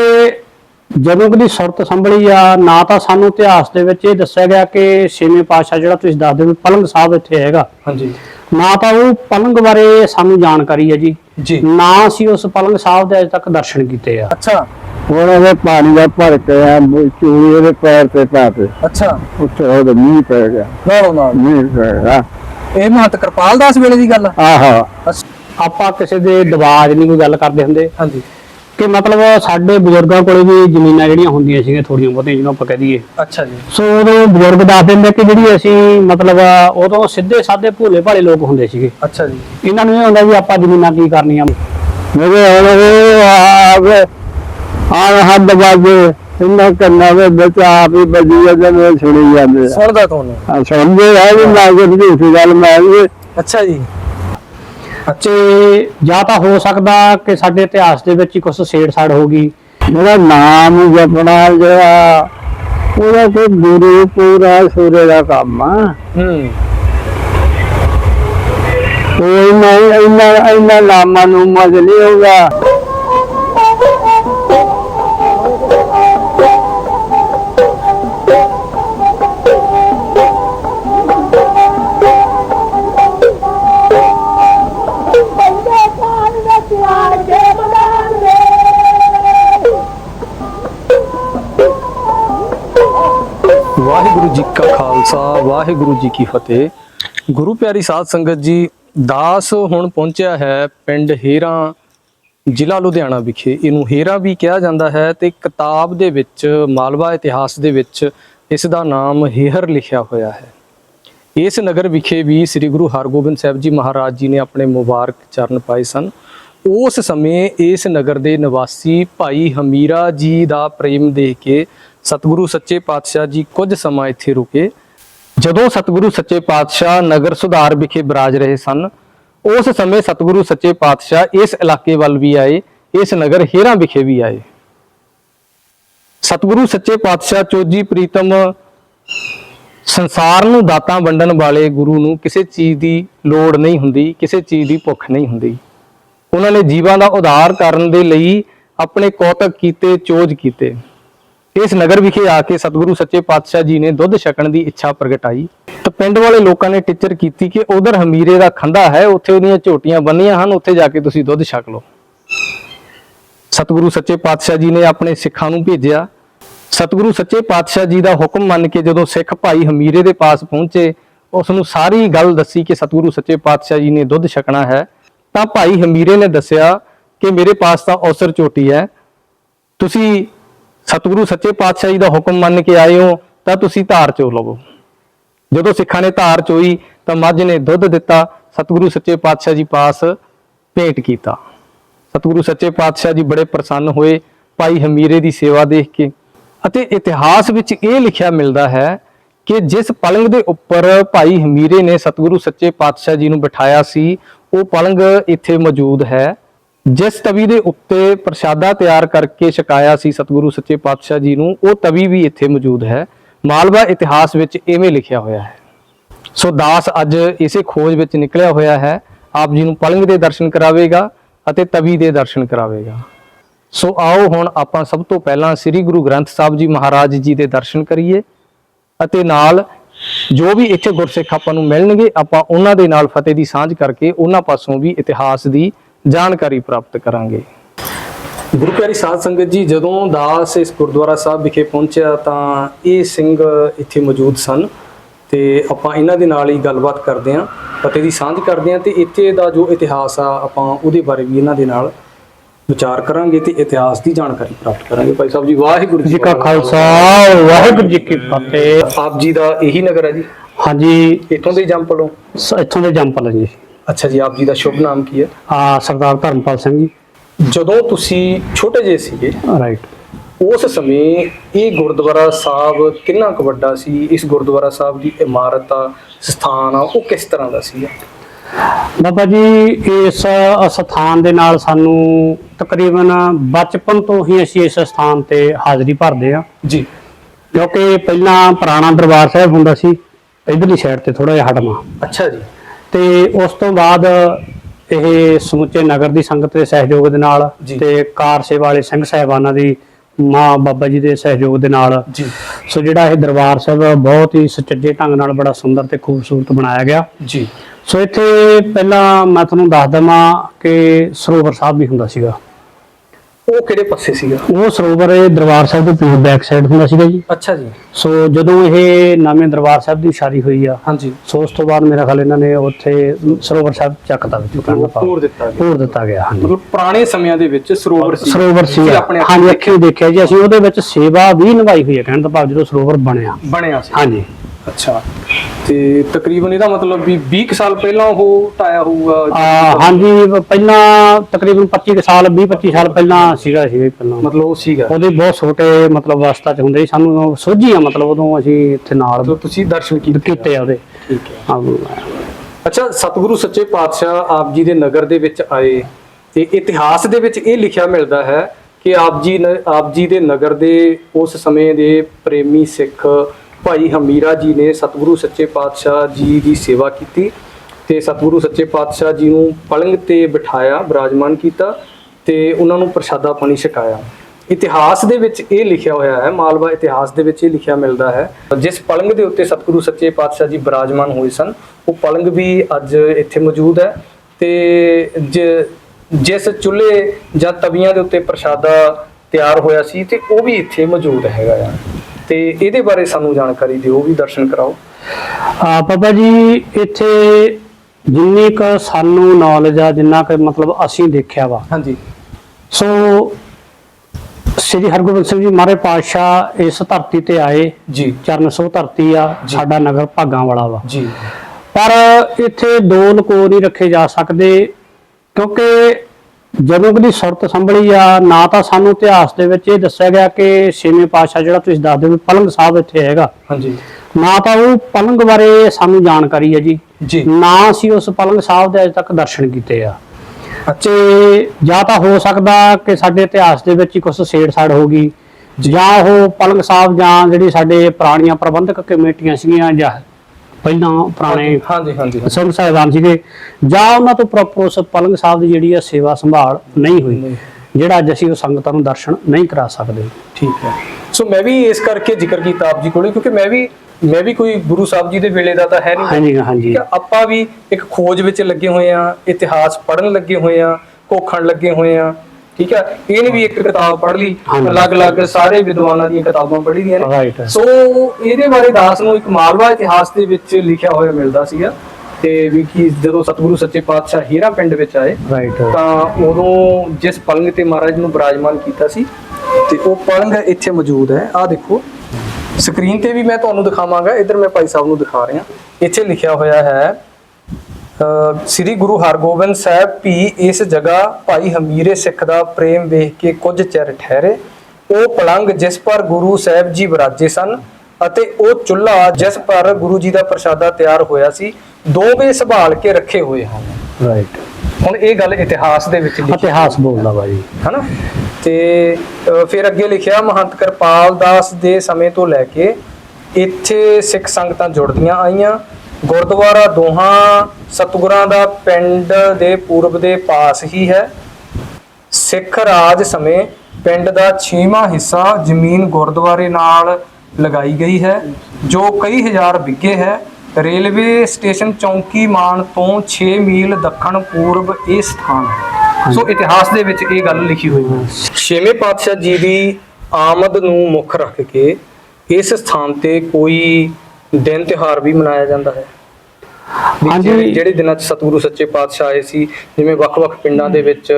ਜਦੋਂ ਕਦੀ ਸੁਰਤ ਸੰਭਲੀ ਆ ਨਾ ਤਾਂ ਸਾਨੂੰ ਇਤਿਹਾਸ ਦੇ ਵਿੱਚ ਇਹ ਦੱਸਿਆ ਗਿਆ ਕਿ ਛੇਵੇਂ ਪਾਤਸ਼ਾਹ ਜਿਹੜਾ ਤੁਸੀਂ ਦੱਸਦੇ ਹੋ ਪਲੰਗ ਸਾਹਿਬ ਇੱਥੇ ਹੈਗਾ। ਹਾਂਜੀ। ਨਾ ਤਾਂ ਉਹ ਪਲੰਗ ਬਾਰੇ ਸਾਨੂੰ ਜਾਣਕਾਰੀ ਹੈ ਜੀ। ਜੀ। ਨਾ ਅਸੀਂ ਉਸ ਪਲੰਗ ਸਾਹਿਬ ਦੇ ਅਜੇ ਤੱਕ ਦਰਸ਼ਨ ਕੀਤੇ ਆ। ਅੱਛਾ। ਹੁਣ ਉਹਦੇ ਪਾਣੀ ਦਾ ਭਰ ਕੇ ਆ ਚੂਹੇ ਦੇ ਪੈਰ ਤੇ ਪਾ ਤੇ ਅੱਛਾ। ਉੱਥੇ ਉਹਦੇ ਮੀਂਹ ਪੈ ਗਿਆ। ਨਾਲੋਂ ਨਾਲ। ਮੀਂਹ ਪੈ ਗਿਆ। ਇਹ ਮਹੰਤ ਕਿਰਪਾਲ ਦਾਸ ਵੇਲੇ ਦੀ ਗੱਲ ਆ? ਆਹਾ। ਆਪਾਂ ਕਿਸੇ ਦੇ ਦਬਾਜ ਨਹੀਂ ਕੋਈ ਗੱਲ ਕਰਦੇ ਹੁੰਦੇ। ਹਾਂਜੀ। ਕਿ ਮਤਲਬ ਸਾਡੇ ਬਜ਼ੁਰਗਾਂ ਕੋਲੇ ਵੀ ਜ਼ਮੀਨਾਂ ਜਿਹੜੀਆਂ ਹੁੰਦੀਆਂ ਸੀਗੀਆਂ ਥੋੜੀਆਂ ਬਹੁਤੀਆਂ ਜਿਹਨੂੰ ਆਪਾਂ ਕਹਿ ਦਈਏ। ਅੱਛਾ ਜੀ। ਸੋ ਉਦੋਂ ਬਜ਼ੁਰਗ ਦੱਸ ਦਿੰਦੇ ਕਿ ਜਿਹੜੀ ਅਸੀਂ ਮਤਲਬ ਉਦੋਂ ਸਿੱਧੇ ਸਾਦੇ ਭੋਲੇ ਭਾਲੇ ਲੋਕ ਹੁੰਦੇ ਸੀਗੇ। ਅੱਛਾ ਜੀ। ਇਹਨਾਂ ਨੂੰ ਇਹ ਹੁੰਦਾ ਵੀ ਆਪਾਂ ਜ਼ਮੀਨਾਂ ਕੀ ਕਰਨੀਆਂ। ਮੇਰੇ ਹੁਣ ਆਵੇ ਆ ਹੱਦ ਬਾਜੇ ਇੰਨਾ ਕਰਨਾ ਵੇ ਵਿੱਚ ਆਪ ਹੀ ਬਜੀ ਜਾਂਦੇ ਨੇ ਸੁਣੀ ਜਾਂਦੇ ਸੁਣਦਾ ਤੁਹਾਨੂੰ ਸੁਣਦੇ ਆ ਵੀ ਨਾ ਕੋਈ ਝੂਠੀ ਗੱਲ ਮੈਂ ਵੀ। ਅੱਛਾ ਜੀ। ਤੇ ਜਾਂ ਤਾਂ ਹੋ ਸਕਦਾ ਕਿ ਸਾਡੇ ਇਤਿਹਾਸ ਦੇ ਵਿੱਚ ਹੀ ਕੁਝ ਛੇੜਛਾੜ ਹੋ ਗਈ। ਮੇਰਾ ਨਾਮ ਜਪਣਾ ਜਿਹੜਾ ਉਹਦਾ ਕੋਈ ਗੁਰੂ ਪੂਰਾ ਸੂਰੇ ਦਾ ਕੰਮ ਆ। ਹੂੰ। ਕੋਈ ਨਹੀਂ ਇੰਨਾ ਇੰਨਾ ਨਾਮਾਂ ਨੂੰ ਮਜ ਨਹੀਂ ਹੋਗਾ ਵਾਹਿਗੁਰੂ ਜੀ ਕਾ ਖਾਲਸਾ, ਵਾਹਿਗੁਰੂ ਜੀ ਕੀ ਫਤਿਹ। ਗੁਰੂ ਪਿਆਰੀ ਸਾਧ ਸੰਗਤ ਜੀ, ਦਾਸ ਹੁਣ ਪਹੁੰਚਿਆ ਹੈ ਪਿੰਡ ਹੀਰਾ, ਜ਼ਿਲ੍ਹਾ ਲੁਧਿਆਣਾ ਵਿਖੇ। ਇਹਨੂੰ ਹੀਰਾ ਵੀ ਕਿਹਾ ਜਾਂਦਾ ਹੈ ਤੇ ਕਿਤਾਬ ਦੇ ਵਿੱਚ, ਮਾਲਵਾ ਇਤਿਹਾਸ ਦੇ ਵਿੱਚ ਇਸ ਦਾ ਨਾਮ ਹੀਹਰ ਲਿਖਿਆ ਹੋਇਆ ਹੈ। ਇਸ ਨਗਰ ਵਿਖੇ ਵੀ ਸ੍ਰੀ ਗੁਰੂ ਹਰਗੋਬਿੰਦ ਸਾਹਿਬ ਜੀ ਮਹਾਰਾਜ ਜੀ ਨੇ ਆਪਣੇ ਮੁਬਾਰਕ ਚਰਨ ਪਾਏ ਸਨ। ਉਸ ਸਮੇਂ ਇਸ ਨਗਰ ਦੇ ਨਿਵਾਸੀ ਭਾਈ ਹਮੀਰਾ ਜੀ ਦਾ ਪ੍ਰੇਮ ਦੇਖ ਕੇ ਸਤਿਗੁਰੂ ਸੱਚੇ ਪਾਤਸ਼ਾਹ ਜੀ ਕੁਝ ਸਮਾਂ ਇੱਥੇ ਰੁਕੇ। ਜਦੋਂ ਸਤਿਗੁਰੂ ਸੱਚੇ ਪਾਤਸ਼ਾਹ ਨਗਰ ਸੁਧਾਰ ਵਿਖੇ ਬਿਰਾਜ ਰਹੇ ਸਨ, ਉਸ ਸਮੇਂ ਸਤਿਗੁਰੂ ਸੱਚੇ ਪਾਤਸ਼ਾਹ ਇਸ ਇਲਾਕੇ ਵੱਲ ਵੀ ਆਏ, ਇਸ ਨਗਰ ਹੇਰਾ ਵਿਖੇ ਵੀ ਆਏ। ਸਤਿਗੁਰੂ ਸੱਚੇ ਪਾਤਸ਼ਾਹ ਚੋਜੀ ਪ੍ਰੀਤਮ ਸੰਸਾਰ ਨੂੰ ਦਾਤਾਂ ਵੰਡਣ ਵਾਲੇ ਗੁਰੂ ਨੂੰ ਕਿਸੇ ਚੀਜ਼ ਦੀ ਲੋੜ ਨਹੀਂ ਹੁੰਦੀ, ਕਿਸੇ ਚੀਜ਼ ਦੀ ਭੁੱਖ ਨਹੀਂ ਹੁੰਦੀ। ਉਹਨਾਂ ਨੇ ਜੀਵਾਂ ਦਾ ਉਧਾਰ ਕਰਨ ਦੇ ਲਈ ਆਪਣੇ ਕੌਤਕ ਕੀਤੇ, ਚੋਜ ਕੀਤੇ। ਇਸ ਨਗਰ ਵਿਖੇ ਆ ਕੇ ਸਤਿਗੁਰੂ ਸੱਚੇ ਪਾਤਸ਼ਾਹ ਜੀ ਨੇ ਦੁੱਧ ਛਕਣ ਦੀ ਇੱਛਾ ਪ੍ਰਗਟਾਈ ਤਾਂ ਪਿੰਡ ਵਾਲੇ ਲੋਕਾਂ ਨੇ ਟੀਚਰ ਕੀਤੀ ਕਿ ਉਧਰ ਹਮੀਰੇ ਦਾ ਖੰਡਾ ਹੈ, ਉੱਥੇ ਉਹਦੀਆਂ ਝੋਟੀਆਂ ਬੰਨੀਆਂ ਹਨ, ਉੱਥੇ ਜਾ ਕੇ ਤੁਸੀਂ ਦੁੱਧ ਛਕ ਲਓ। ਸਤਿਗੁਰੂ ਸੱਚੇ ਪਾਤਸ਼ਾਹ ਜੀ ਨੇ ਆਪਣੇ ਸਿੱਖਾਂ ਨੂੰ ਭੇਜਿਆ। ਸਤਿਗੁਰੂ ਸੱਚੇ ਪਾਤਸ਼ਾਹ ਜੀ ਦਾ ਹੁਕਮ ਮੰਨ ਕੇ ਜਦੋਂ ਸਿੱਖ ਭਾਈ ਹਮੀਰੇ ਦੇ ਪਾਸ ਪਹੁੰਚੇ ਉਸ ਨੂੰ ਸਾਰੀ ਗੱਲ ਦੱਸੀ ਕਿ ਸਤਿਗੁਰੂ ਸੱਚੇ ਪਾਤਸ਼ਾਹ ਜੀ ਨੇ ਦੁੱਧ ਛਕਣਾ ਹੈ, ਤਾਂ ਭਾਈ ਹਮੀਰੇ ਨੇ ਦੱਸਿਆ ਕਿ ਮੇਰੇ ਪਾਸ ਤਾਂ ਔਸਰ ਝੋਟੀ ਹੈ। ਤੁਸੀਂ ਸਤਿਗੁਰੂ ਸੱਚੇ ਪਾਤਸ਼ਾਹ ਜੀ ਦਾ ਹੁਕਮ ਮੰਨ ਕੇ ਆਏ ਹੋ ਤਾਂ ਤੁਸੀਂ ਧਾਰ ਚੋ ਲਵੋ। ਜਦੋਂ ਸਿੱਖਾਂ ਨੇ ਧਾਰ ਚੋਈ, ਤਾਂ ਮੱਝ ਨੇ ਦੁੱਧ ਦਿੱਤਾ, ਸਤਿਗੁਰੂ ਸੱਚੇ ਪਾਤਸ਼ਾਹ ਜੀ ਪਾਸ ਭੇਟ ਕੀਤਾ। ਸਤਿਗੁਰੂ ਸੱਚੇ ਪਾਤਸ਼ਾਹ ਜੀ ਬੜੇ ਪ੍ਰਸੰਨ ਹੋਏ, ਭਾਈ ਹਮੀਰੇ ਦੀ ਸੇਵਾ ਦੇਖ ਕੇ। ਅਤੇ ਇਤਿਹਾਸ ਵਿੱਚ ਇਹ ਲਿਖਿਆ ਮਿਲਦਾ ਹੈ ਕਿ ਜਿਸ ਪਲੰਗ ਦੇ ਉੱਪਰ ਭਾਈ ਹਮੀਰੇ ਨੇ ਸਤਿਗੁਰੂ ਸੱਚੇ ਪਾਤਸ਼ਾਹ ਜੀ ਨੂੰ ਬਿਠਾਇਆ ਸੀ, ਉਹ ਪਲੰਗ ਇੱਥੇ ਮੌਜੂਦ ਹੈ। ਜਿਸ ਤਵੀ ਦੇ ਉੱਤੇ ਪ੍ਰਸ਼ਾਦਾ ਤਿਆਰ ਕਰਕੇ ਛਕਾਇਆ ਸੀ ਸਤਿਗੁਰੂ ਸੱਚੇ ਪਾਤਸ਼ਾਹ ਜੀ ਨੂੰ, ਉਹ ਤਵੀ ਵੀ ਇੱਥੇ ਮੌਜੂਦ ਹੈ। ਮਾਲਵਾ ਇਤਿਹਾਸ ਵਿੱਚ ਇਵੇਂ ਲਿਖਿਆ ਹੋਇਆ ਹੈ। ਸੋ ਦਾਸ ਅੱਜ ਇਸੇ ਖੋਜ ਵਿੱਚ ਨਿਕਲਿਆ ਹੋਇਆ ਹੈ। ਆਪ ਜੀ ਨੂੰ ਪਲੰਗ ਦੇ ਦਰਸ਼ਨ ਕਰਾਵੇਗਾ ਅਤੇ ਤਵੀ ਦੇ ਦਰਸ਼ਨ ਕਰਾਵੇਗਾ। ਸੋ ਆਓ ਹੁਣ ਆਪਾਂ ਸਭ ਤੋਂ ਪਹਿਲਾਂ ਸ੍ਰੀ ਗੁਰੂ ਗ੍ਰੰਥ ਸਾਹਿਬ ਜੀ ਮਹਾਰਾਜ ਜੀ ਦੇ ਦਰਸ਼ਨ ਕਰੀਏ ਅਤੇ ਨਾਲ ਜੋ ਵੀ ਇੱਥੇ ਗੁਰਸਿੱਖ ਆਪਾਂ ਨੂੰ ਮਿਲਣਗੇ, ਆਪਾਂ ਉਹਨਾਂ ਦੇ ਨਾਲ ਫਤਿਹ ਦੀ ਸਾਂਝ ਕਰਕੇ ਉਹਨਾਂ ਪਾਸੋਂ ਵੀ ਇਤਿਹਾਸ ਦੀ ਜਾਣਕਾਰੀ ਪ੍ਰਾਪਤ ਕਰਾਂਗੇ। ਗੁਰੂ ਪਿਆਰੀ ਸਾਧ ਸੰਗਤ ਜੀ ਜਦੋਂ ਦਾਸ ਇਸ ਗੁਰਦੁਆਰਾ ਸਾਹਿਬ ਵਿਖੇ ਪਹੁੰਚਿਆ ਤਾਂ ਇਹ ਸਿੰਘ ਇੱਥੇ ਮੌਜੂਦ ਸਨ ਤੇ ਆਪਾਂ ਇਹਨਾਂ ਦੇ ਨਾਲ ਹੀ ਗੱਲਬਾਤ ਕਰਦੇ ਆਂ ਪਤੇ ਦੀ ਸਾਂਝ ਕਰਦੇ ਆਂ ਤੇ ਇੱਥੇ ਦਾ ਜੋ ਇਤਿਹਾਸ ਆ ਆਪਾਂ ਉਹਦੇ ਬਾਰੇ ਵੀ ਇਹਨਾਂ ਦੇ ਨਾਲ ਵਿਚਾਰ ਕਰਾਂਗੇ ਤੇ ਇਤਿਹਾਸ ਦੀ ਜਾਣਕਾਰੀ ਪ੍ਰਾਪਤ ਕਰਾਂਗੇ। ਭਾਈ ਸਾਹਿਬ ਜੀ ਵਾਹਿਗੁਰੂ ਜੀ ਕਾ ਖਾਲਸਾ। ਵਾਹਿਗੁਰੂ ਜੀ ਕੀ ਫਤਿਹ। ਆਪ ਜੀ ਦਾ ਇਹੀ ਨਗਰ ਹੈ ਜੀ? ਹਾਂਜੀ। ਇੱਥੋਂ ਦੇ ਜੰਪਲ ਇੱਥੋਂ ਦੇ ਜੰਪਲ ਜੀ। ਅੱਛਾ ਜੀ ਆਪ ਜੀ ਦਾ ਸ਼ੁਭ ਨਾਮ ਕੀ ਹੈ? ਆ ਸਰਦਾਰ ਧਰਮਪਾਲ ਸਿੰਘ ਜੀ। ਜਦੋਂ ਤੁਸੀਂ ਛੋਟੇ ਜਿਹੇ ਸੀਗੇ ਰਾਈਟ ਉਸ ਸਮੇਂ ਇਹ ਗੁਰਦੁਆਰਾ ਸਾਹਿਬ ਕਿੰਨਾ ਕੁ ਵੱਡਾ ਸੀ? ਇਸ ਗੁਰਦੁਆਰਾ ਸਾਹਿਬ ਦੀ ਇਮਾਰਤ ਆ ਸਥਾਨ ਆ ਉਹ ਕਿਸ ਤਰ੍ਹਾਂ ਦਾ ਸੀ ਬਾਬਾ ਜੀ ਇਸ ਸਥਾਨ ਦੇ ਨਾਲ ਸਾਨੂੰ ਤਕਰੀਬਨ ਬਚਪਨ ਤੋਂ ਹੀ ਅਸੀਂ ਇਸ ਸਥਾਨ ਤੇ ਹਾਜ਼ਰੀ ਭਰਦੇ ਆ ਜੀ। ਕਿਉਂਕਿ ਪਹਿਲਾਂ ਪੁਰਾਣਾ ਦਰਬਾਰ ਸਾਹਿਬ ਹੁੰਦਾ ਸੀ ਇਧਰਲੀ ਸਾਈਡ ਤੇ ਥੋੜਾ ਜਿਹਾ ਹਟਵਾ। ਅੱਛਾ ਜੀ। ਤੇ ਉਸ ਤੋਂ ਬਾਅਦ ਇਹ ਸਮੁੱਚੇ ਨਗਰ ਦੀ ਸੰਗਤ ਦੇ ਸਹਿਯੋਗ ਦੇ ਨਾਲ। ਤੇ ਕਾਰ ਸੇਵਾ ਵਾਲੇ ਸਿੰਘ ਸਾਹਿਬਾਨਾਂ ਦੀ ਮਾਂ ਬਾਬਾ ਜੀ ਦੇ ਸਹਿਯੋਗ ਦੇ ਨਾਲ ਜੀ। ਸੋ ਜਿਹੜਾ ਇਹ ਦਰਬਾਰ ਸਾਹਿਬ ਬਹੁਤ ਹੀ ਸੁਚੱਜੇ ਢੰਗ ਨਾਲ ਬੜਾ ਸੁੰਦਰ ਤੇ ਖੂਬਸੂਰਤ ਬਣਾਇਆ ਗਿਆ। ਜੀ। ਸੋ ਇੱਥੇ ਪਹਿਲਾਂ ਮੈਂ ਤੁਹਾਨੂੰ ਦੱਸ ਦਵਾਂ ਕਿ ਸਰੋਵਰ ਸਾਹਿਬ ਵੀ ਹੁੰਦਾ ਸੀਗਾ। ਉਹ ਕਿਹੜੇ ਪਾਸੇ ਸੀਗਾ? ਉਹ ਸਰੋਵਰ ਇਹ ਦਰਬਾਰ ਸਾਹਿਬ ਦੇ ਪੂਰਬ ਬੈਕ ਸਾਈਡ ਹੁੰਦਾ ਸੀਗਾ ਜੀ। ਅੱਛਾ ਜੀ। ਸੋ ਜਦੋਂ ਇਹ ਨਵੇਂ ਦਰਬਾਰ ਸਾਹਿਬ ਦੀ ਉਸਾਰੀ ਹੋਈ ਆ ਹਾਂਜੀ। ਸੋ ਉਸ ਤੋਂ ਬਾਅਦ ਮੇਰਾ ਖਿਆਲ ਇਹਨਾਂ ਨੇ ਉੱਥੇ ਸਰੋਵਰ ਸਾਹਿਬ ਚੱਕਤਾ ਵਿੱਚ ਕਹਿੰਦਾ ਤੋੜ ਦਿੱਤਾ ਗਿਆ। ਤੋੜ ਦਿੱਤਾ ਗਿਆ ਹਾਂਜੀ। ਮਤਲਬ ਪੁਰਾਣੇ ਸਮਿਆਂ ਦੇ ਵਿੱਚ ਸਰੋਵਰ ਸੀ। ਸਰੋਵਰ ਸੀ ਹਾਂਜੀ ਅੱਖੀਂ ਦੇਖਿਆ ਜੀ ਅਸੀਂ ਉਹਦੇ ਵਿੱਚ ਸੇਵਾ ਵੀ ਨਿਭਾਈ ਹੋਈ ਹੈ ਕਹਿਣ ਦਾ ਭਾਵ ਜਦੋਂ ਸਰੋਵਰ ਬਣਿਆ। ਬਣਿਆ ਸੀ। ਹਾਂਜੀ। ਅੱਛਾ। ਤੇ ਤਕਰੀਬਨ ਇਹਦਾ ਮਤਲਬ ਵੀ 20 ਕੁ ਸਾਲ ਪਹਿਲਾਂ ਉਹ ਢਾਇਆ ਹੋਊਗਾ? ਹਾਂਜੀ ਪਹਿਲਾਂ ਤਕਰੀਬਨ 25 ਕੁ ਸਾਲ 20 25 ਸਾਲ ਪਹਿਲਾਂ ਸੀਗਾ ਸੀ ਪਹਿਲਾਂ। ਮਤਲਬ ਉਹ ਸੀਗਾ? ਉਹਦੇ ਬਹੁਤ ਛੋਟੇ ਮਤਲਬ ਅਵਸਥਾ ਚ ਹੁੰਦੇ ਸੀ ਸਾਨੂੰ ਸੋਝੀ ਆ ਮਤਲਬ ਉਦੋਂ ਅਸੀਂ ਇੱਥੇ ਨਾਲ ਮਤਲਬ ਤੁਸੀਂ ਦਰਸ਼ਨ ਕੀਤੇ ਕੀਤੇ ਆ ਉਹਦੇ। ਠੀਕ ਹੈ। ਹਾਂ, ਅੱਛਾ ਸਤਿਗੁਰੂ ਸੱਚੇ ਪਾਤਸ਼ਾਹ ਆਪ ਜੀ ਦੇ ਨਗਰ ਦੇ ਵਿੱਚ ਆਏ ਤੇ ਇਤਿਹਾਸ ਦੇ ਵਿੱਚ ਇਹ ਲਿਖਿਆ ਮਿਲਦਾ ਹੈ ਕਿ ਆਪ ਜੀ ਨ- ਆਪ ਜੀ ਦੇ ਨਗਰ ਦੇ ਉਸ ਸਮੇਂ ਦੇ ਪ੍ਰੇਮੀ ਸਿੱਖ ਭਾਈ ਹਮੀਰਾ ਜੀ ਨੇ ਸਤਿਗੁਰੂ ਸੱਚੇ ਪਾਤਸ਼ਾਹ ਜੀ ਦੀ ਸੇਵਾ ਕੀਤੀ ਤੇ ਸਤਿਗੁਰੂ ਸੱਚੇ ਪਾਤਸ਼ਾਹ ਜੀ ਨੂੰ ਪਲੰਗ ਤੇ ਬਿਠਾਇਆ, ਬਰਾਜਮਾਨ ਕੀਤਾ ਤੇ ਉਹਨਾਂ ਨੂੰ ਪ੍ਰਸ਼ਾਦਾ ਪਾਣੀ ਛਕਾਇਆ। ਇਤਿਹਾਸ ਦੇ ਵਿੱਚ ਇਹ ਲਿਖਿਆ ਹੋਇਆ ਹੈ, ਮਾਲਵਾ ਇਤਿਹਾਸ ਦੇ ਵਿੱਚ ਇਹ ਲਿਖਿਆ ਮਿਲਦਾ ਹੈ। ਜਿਸ ਪਲੰਗ ਦੇ ਉੱਤੇ ਸਤਿਗੁਰੂ ਸੱਚੇ ਪਾਤਸ਼ਾਹ ਜੀ ਬਰਾਜਮਾਨ ਹੋਏ ਸਨ, ਉਹ ਪਲੰਗ ਵੀ ਅੱਜ ਇੱਥੇ ਮੌਜੂਦ ਹੈ ਤੇ ਜਿਸ ਚੁੱਲ੍ਹੇ ਜਾਂ ਤਵੀਆਂ ਦੇ ਉੱਤੇ ਪ੍ਰਸ਼ਾਦਾ ਤਿਆਰ ਹੋਇਆ ਸੀ ਤੇ ਉਹ ਵੀ ਇੱਥੇ ਮੌਜੂਦ ਹੈਗਾ ਆ। ਤੇ ਇਹਦੇ ਬਾਰੇ ਸਾਨੂੰ ਜਾਣਕਾਰੀ ਦਿਓ ਵੀ ਦਰਸ਼ਨ ਕਰਾਓ। ਆ ਬਾਬਾ ਜੀ ਇੱਥੇ ਜਿੰਨੀ ਕ ਸਾਨੂੰ ਨੌਲੇਜ ਆ ਜਿੰਨਾ ਕ ਮਤਲਬ ਅਸੀਂ ਦੇਖਿਆ ਵਾ। ਹਾਂਜੀ। ਸੋ ਸ੍ਰੀ ਹਰਗੋਬਿੰਦ ਸਿੰਘ ਜੀ ਮਹਾਰਾਜ ਪਾਤਸ਼ਾਹ ਇਸ ਧਰਤੀ ਤੇ ਆਏ ਜੀ। ਚਰਨ ਸੋ ਧਰਤੀ ਆ। ਸਾਡਾ ਨਗਰ ਭਾਗਾਂ ਵਾਲਾ ਵਾ। ਜੀ। ਪਰ ਇੱਥੇ ਦੋ ਲਕੋ ਨਹੀਂ ਰੱਖੇ ਜਾ ਸਕਦੇ ਕਿਉਂਕਿ ਜਦੋਂ ਕਦੀ ਸੁਰਤ ਸੰਭਲੀ ਆ ਨਾ ਤਾਂ ਸਾਨੂੰ ਇਤਿਹਾਸ ਦੇ ਵਿੱਚ ਇਹ ਦੱਸਿਆ ਗਿਆ ਕਿ ਛੇਵੇਂ ਪਾਤਸ਼ਾਹ ਜਿਹੜਾ ਤੁਸੀਂ ਦੱਸਦੇ ਹੋ ਪਲੰਗ ਸਾਹਿਬ ਇੱਥੇ ਹੈਗਾ। ਹਾਂਜੀ। ਨਾ ਤਾਂ ਉਹ ਪਲੰਗ ਬਾਰੇ ਸਾਨੂੰ ਜਾਣਕਾਰੀ ਹੈ ਜੀ। ਜੀ। ਨਾ ਅਸੀਂ ਉਸ ਪਲੰਗ ਸਾਹਿਬ ਦੇ ਅਜੇ ਤੱਕ ਦਰਸ਼ਨ ਕੀਤੇ ਆ। ਤੇ ਜਾਂ ਤਾਂ ਹੋ ਸਕਦਾ ਕਿ ਸਾਡੇ ਇਤਿਹਾਸ ਦੇ ਵਿੱਚ ਹੀ ਕੁਝ ਛੇੜਛਾੜ ਹੋ ਗਈ ਜਾਂ ਉਹ ਪਲੰਗ ਸਾਹਿਬ ਜਾਂ ਜਿਹੜੀ ਸਾਡੇ ਪੁਰਾਣੀਆਂ ਪ੍ਰਬੰਧਕ ਕਮੇਟੀਆਂ ਸੀਗੀਆਂ ਜਾਂ ਪਹਿਲਾਂ ਪੁਰਾਣੇ ਹਾਂਜੀ ਹਾਂਜੀ ਸਿੰਘ ਸਾਹਿਬਾਨ ਸੀਗੇ। ਜਾਂ ਉਹਨਾਂ ਤੋਂ ਪ੍ਰੋਪਰ ਉਸ ਪਲੰਗ ਸਾਹਿਬ ਦੀ ਜਿਹੜੀ ਆ ਸੇਵਾ ਸੰਭਾਲ ਨਹੀਂ ਹੋਈ। ਜਿਹੜਾ ਅੱਜ ਅਸੀਂ ਉਹ ਸੰਗਤਾਂ ਨੂੰ ਦਰਸ਼ਨ ਨਹੀਂ ਕਰਾ ਸਕਦੇ। ਠੀਕ ਹੈ। ਸੋ ਮੈਂ ਵੀ ਇਸ ਕਰਕੇ ਜ਼ਿਕਰ ਕੀਤਾ ਆਪ ਜੀ ਕੋਲੇ ਕਿਉਂਕਿ ਮੈਂ ਵੀ ਮੈਂ ਵੀ ਕੋਈ ਗੁਰੂ ਸਾਹਿਬ ਜੀ ਦੇ ਵੇਲੇ ਦਾ ਤਾਂ ਹੈ ਨਹੀਂ। ਹਾਂਜੀ ਹਾਂਜੀ। ਹੈ ਆਪਾਂ ਵੀ ਇੱਕ ਖੋਜ ਵਿੱਚ ਲੱਗੇ ਹੋਏ ਆ ਇਤਿਹਾਸ ਪੜ੍ਹਨ ਲੱਗੇ ਹੋਏ ਆ ਕੋਖਣ ਲੱਗੇ ਹੋਏ ਆ ਠੀਕ ਹੈ ਇਹਨੇ ਵੀ ਇੱਕ ਕਿਤਾਬ ਪੜ੍ਹ ਲਈ। ਅਲੱਗ-ਅਲੱਗ ਸਾਰੇ ਵਿਦਵਾਨਾਂ ਦੀਆਂ ਕਿਤਾਬਾਂ ਪੜ੍ਹ ਲਈਆਂ ਨੇ. ਸੋ ਇਹਦੇ ਬਾਰੇ ਦਾਸ ਨੂੰ ਇੱਕ ਮਾਲਵਾ ਇਤਿਹਾਸ ਦੇ ਵਿੱਚ ਲਿਖਿਆ ਹੋਇਆ ਮਿਲਦਾ ਸੀਗਾ। ਤੇ ਵੀ ਕਿ ਜਦੋਂ ਸਤਿਗੁਰੂ ਸੱਚੇ ਪਾਤਸ਼ਾਹ ਹੀਰਾ ਪਿੰਡ ਵਿੱਚ ਆਏ ਤਾਂ ਉਦੋਂ ਜਿਸ ਪਲੰਗ ਤੇ ਮਹਾਰਾਜ ਨੂੰ ਬਿਰਾਜਮਾਨ ਕੀਤਾ ਸੀ ਤੇ ਉਹ ਪਲੰਗ ਇੱਥੇ ਮੌਜੂਦ ਹੈ। ਆਹ ਦੇਖੋ ਸਕਰੀਨ ਤੇ ਵੀ ਮੈਂ ਤੁਹਾਨੂੰ ਦਿਖਾਵਾਂਗਾ ਇੱਧਰ ਮੈਂ ਭਾਈ ਸਾਹਿਬ ਨੂੰ ਦਿਖਾ ਰਿਹਾ। ਇੱਥੇ ਲਿਖਿਆ ਹੋਇਆ ਹੈ ਸ੍ਰੀ ਗੁਰੂ ਹਰਗੋਬਿੰਦ ਸਾਹਿਬ ਵੀ ਇਸ ਜਗ੍ਹਾ ਭਾਈ ਹਮੀਰੇ ਸਿੱਖ ਦਾ ਪ੍ਰੇਮ ਵੇਖ ਕੇ ਕੁਝ ਚਿਰ ਠਹਿਰੇ। ਉਹ ਪਲੰਗ ਜਿਸ ਪਰ ਗੁਰੂ ਸਾਹਿਬ ਜੀ ਵਿਰਾਜੇ ਸਨ ਅਤੇ ਉਹ ਚੁੱਲ੍ਹਾ ਜਿਸ ਪਰ ਗੁਰੂ ਜੀ ਦਾ ਪ੍ਰਸ਼ਾਦਾ ਤਿਆਰ ਹੋਇਆ ਸੀ ਦੋਵੇਂ ਸੰਭਾਲ ਕੇ ਰੱਖੇ ਹੋਏ ਹਨ। ਰਾਈਟ ਹੁਣ ਇਹ ਗੱਲ ਇਤਿਹਾਸ ਦੇ ਵਿੱਚ ਲਿਖੀ। ਇਤਿਹਾਸ ਬੋਲਦਾ ਬਾਜੀ ਹਨਾ? ਤੇ ਫਿਰ ਅੱਗੇ ਲਿਖਿਆ ਮਹੰਤ ਕਿਰਪਾਲ ਦਾਸ ਦੇ ਸਮੇਂ ਤੋਂ ਲੈ ਕੇ ਇੱਥੇ ਸਿੱਖ ਸੰਗਤਾਂ ਜੁੜਦੀਆਂ ਆਈਆਂ। ਗੁਰਦੁਆਰਾ ਦੋਹਾਂ ਸਤਿਗੁਰਾਂ ਦਾ ਪਿੰਡ ਦੇ ਪੂਰਬ ਦੇ ਪਾਸ ਹੀ ਹੈ। ਸਿੱਖ ਰਾਜ ਸਮੇਂ ਪਿੰਡ ਦਾ 6ਵਾਂ ਹਿੱਸਾ ਜ਼ਮੀਨ ਗੁਰਦੁਆਰੇ ਨਾਲ ਲਗਾਈ ਗਈ ਹੈ ਜੋ ਕਈ ਹਜ਼ਾਰ ਵਿਗੇ ਹੈ। ਰੇਲਵੇ ਸਟੇਸ਼ਨ ਚੌਂਕੀ ਮਾਨ ਤੋਂ 6 ਮੀਲ ਦੱਖਣ ਪੂਰਬ ਇਹ ਸਥਾਨ ਹੈ। ਸੋ ਇਤਿਹਾਸ ਦੇ ਵਿੱਚ ਇਹ ਗੱਲ ਲਿਖੀ ਹੋਈ ਹੈ। ਛੇਵੇਂ ਪਾਤਸ਼ਾਹ ਜੀ ਦੀ ਆਮਦ ਨੂੰ ਮੁੱਖ ਰੱਖ ਕੇ ਇਸ ਸਥਾਨ ਤੇ ਕੋਈ ਦਿਨ ਤਿਉਹਾਰ ਵੀ ਮਨਾਇਆ ਜਾਂਦਾ ਹੈ। ਹਾਂਜੀ। ਜਿਹੜੇ- ਦਿਨਾਂ 'ਚ ਸਤਿਗੁਰੂ ਸੱਚੇ ਪਾਤਸ਼ਾਹ ਆਏ ਸੀ ਜਿਵੇਂ ਵੱਖ-ਵੱਖ ਪਿੰਡਾਂ ਦੇ ਵਿੱਚ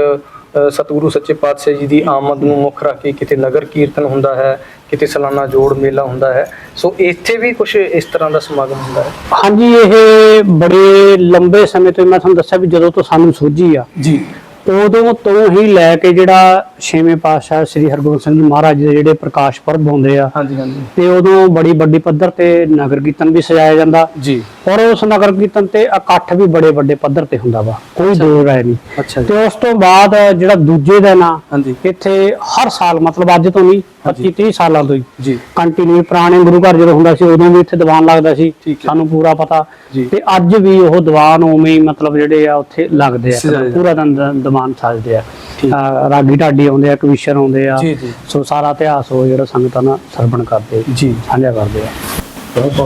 ਸਤਿਗੁਰੂ ਸੱਚੇ ਪਾਤਸ਼ਾਹ ਜੀ ਦੀ ਆਮਦ ਨੂੰ ਮੁੱਖ ਰੱਖ ਕੇ ਕਿਤੇ ਨਗਰ ਕੀਰਤਨ ਹੁੰਦਾ ਹੈ ਕਿਤੇ ਸਾਲਾਨਾ ਜੋੜ ਮੇਲਾ ਹੁੰਦਾ ਹੈ। ਸੋ ਇੱਥੇ ਵੀ ਕੁਝ ਇਸ ਤਰ੍ਹਾਂ ਦਾ ਸਮਾਗਮ ਹੁੰਦਾ ਹੈ। ਹਾਂਜੀ ਇਹ ਬੜੇ ਲੰਬੇ ਸਮੇਂ ਤੋਂ ਮੈਂ ਤੁਹਾਨੂੰ ਦੱਸਿਆ ਵੀ ਜਦੋਂ ਤੋਂ ਸਾਨੂੰ ਸੋਝੀ ਆ। ਜੀ। ਉਦੋਂ ਤੋਂ ਹੀ ਲੈ ਕੇ ਜਿਹੜਾ ਛੇਵੇਂ ਪਾਤਸ਼ਾਹ ਸ੍ਰੀ ਹਰਗੋਬਿੰਦ ਸਿੰਘ ਜੀ ਮਹਾਰਾਜ ਦੇ ਜਿਹੜੇ ਪ੍ਰਕਾਸ਼ ਪੁਰਬ ਹੁੰਦੇ ਆ ਹਾਂਜੀ ਹਾਂਜੀ। ਤੇ ਉਦੋਂ ਬੜੀ ਵੱਡੀ ਪੱਧਰ ਤੇ ਨਗਰ ਕੀਰਤਨ ਵੀ ਸਜਾਇਆ ਜਾਂਦਾ। ਜੀ। ਔਰ ਉਸ ਨਗਰ ਕੀਰਤਨ ਤੇ ਇਕੱਠ ਵੀ ਬੜੇ ਵੱਡੇ ਪੱਧਰ ਤੇ ਹੁੰਦਾ ਵਾ ਕੋਈ ਦੂਰ ਰਾਏ ਨਹੀਂ। ਤੇ ਉਸ ਤੋਂ ਬਾਅਦ ਜਿਹੜਾ ਦੂਜੇ ਦਿਨ ਆ ਇੱਥੇ ਹਰ ਸਾਲ ਮਤਲਬ ਅੱਜ ਤੋਂ ਨਹੀਂ 25 30 ਸਾਲਾਂ ਤੋਂ ਹੀ। ਜੀ। ਕੰਟੀਨਿਊ ਪੁਰਾਣੇ ਗੁਰੂ ਘਰ ਜਦੋਂ ਹੁੰਦਾ ਸੀ ਉਦੋਂ ਵੀ ਇੱਥੇ ਦੀਵਾਨ ਲੱਗਦਾ ਸੀ। ਸਾਨੂੰ ਪੂਰਾ ਪਤਾ। ਤੇ ਅੱਜ ਵੀ ਉਹ ਦੀਵਾਨ ਉਵੇਂ ਹੀ ਮਤਲਬ ਜਿਹੜੇ ਆ ਉੱਥੇ ਲੱਗਦੇ ਆ ਪੂਰਾ ਦਿਨ ਦ- ਦੀਵਾਨ ਸਜਦੇ ਆ। ਰਾਗੀ ਢਾਡੀ ਆਉਂਦੇ ਆ ਕਵੀਸ਼ਰ ਆਉਂਦੇ ਆ। ਸੋ ਸਾਰਾ ਇਤਿਹਾਸ ਉਹ ਜਿਹੜਾ ਸੰਗਤਾਂ ਨਾਲ ਸਰਵਣ ਕਰਦੇ ਜੀ। ਸਾਂਝਾ ਕਰਦੇ ਆ।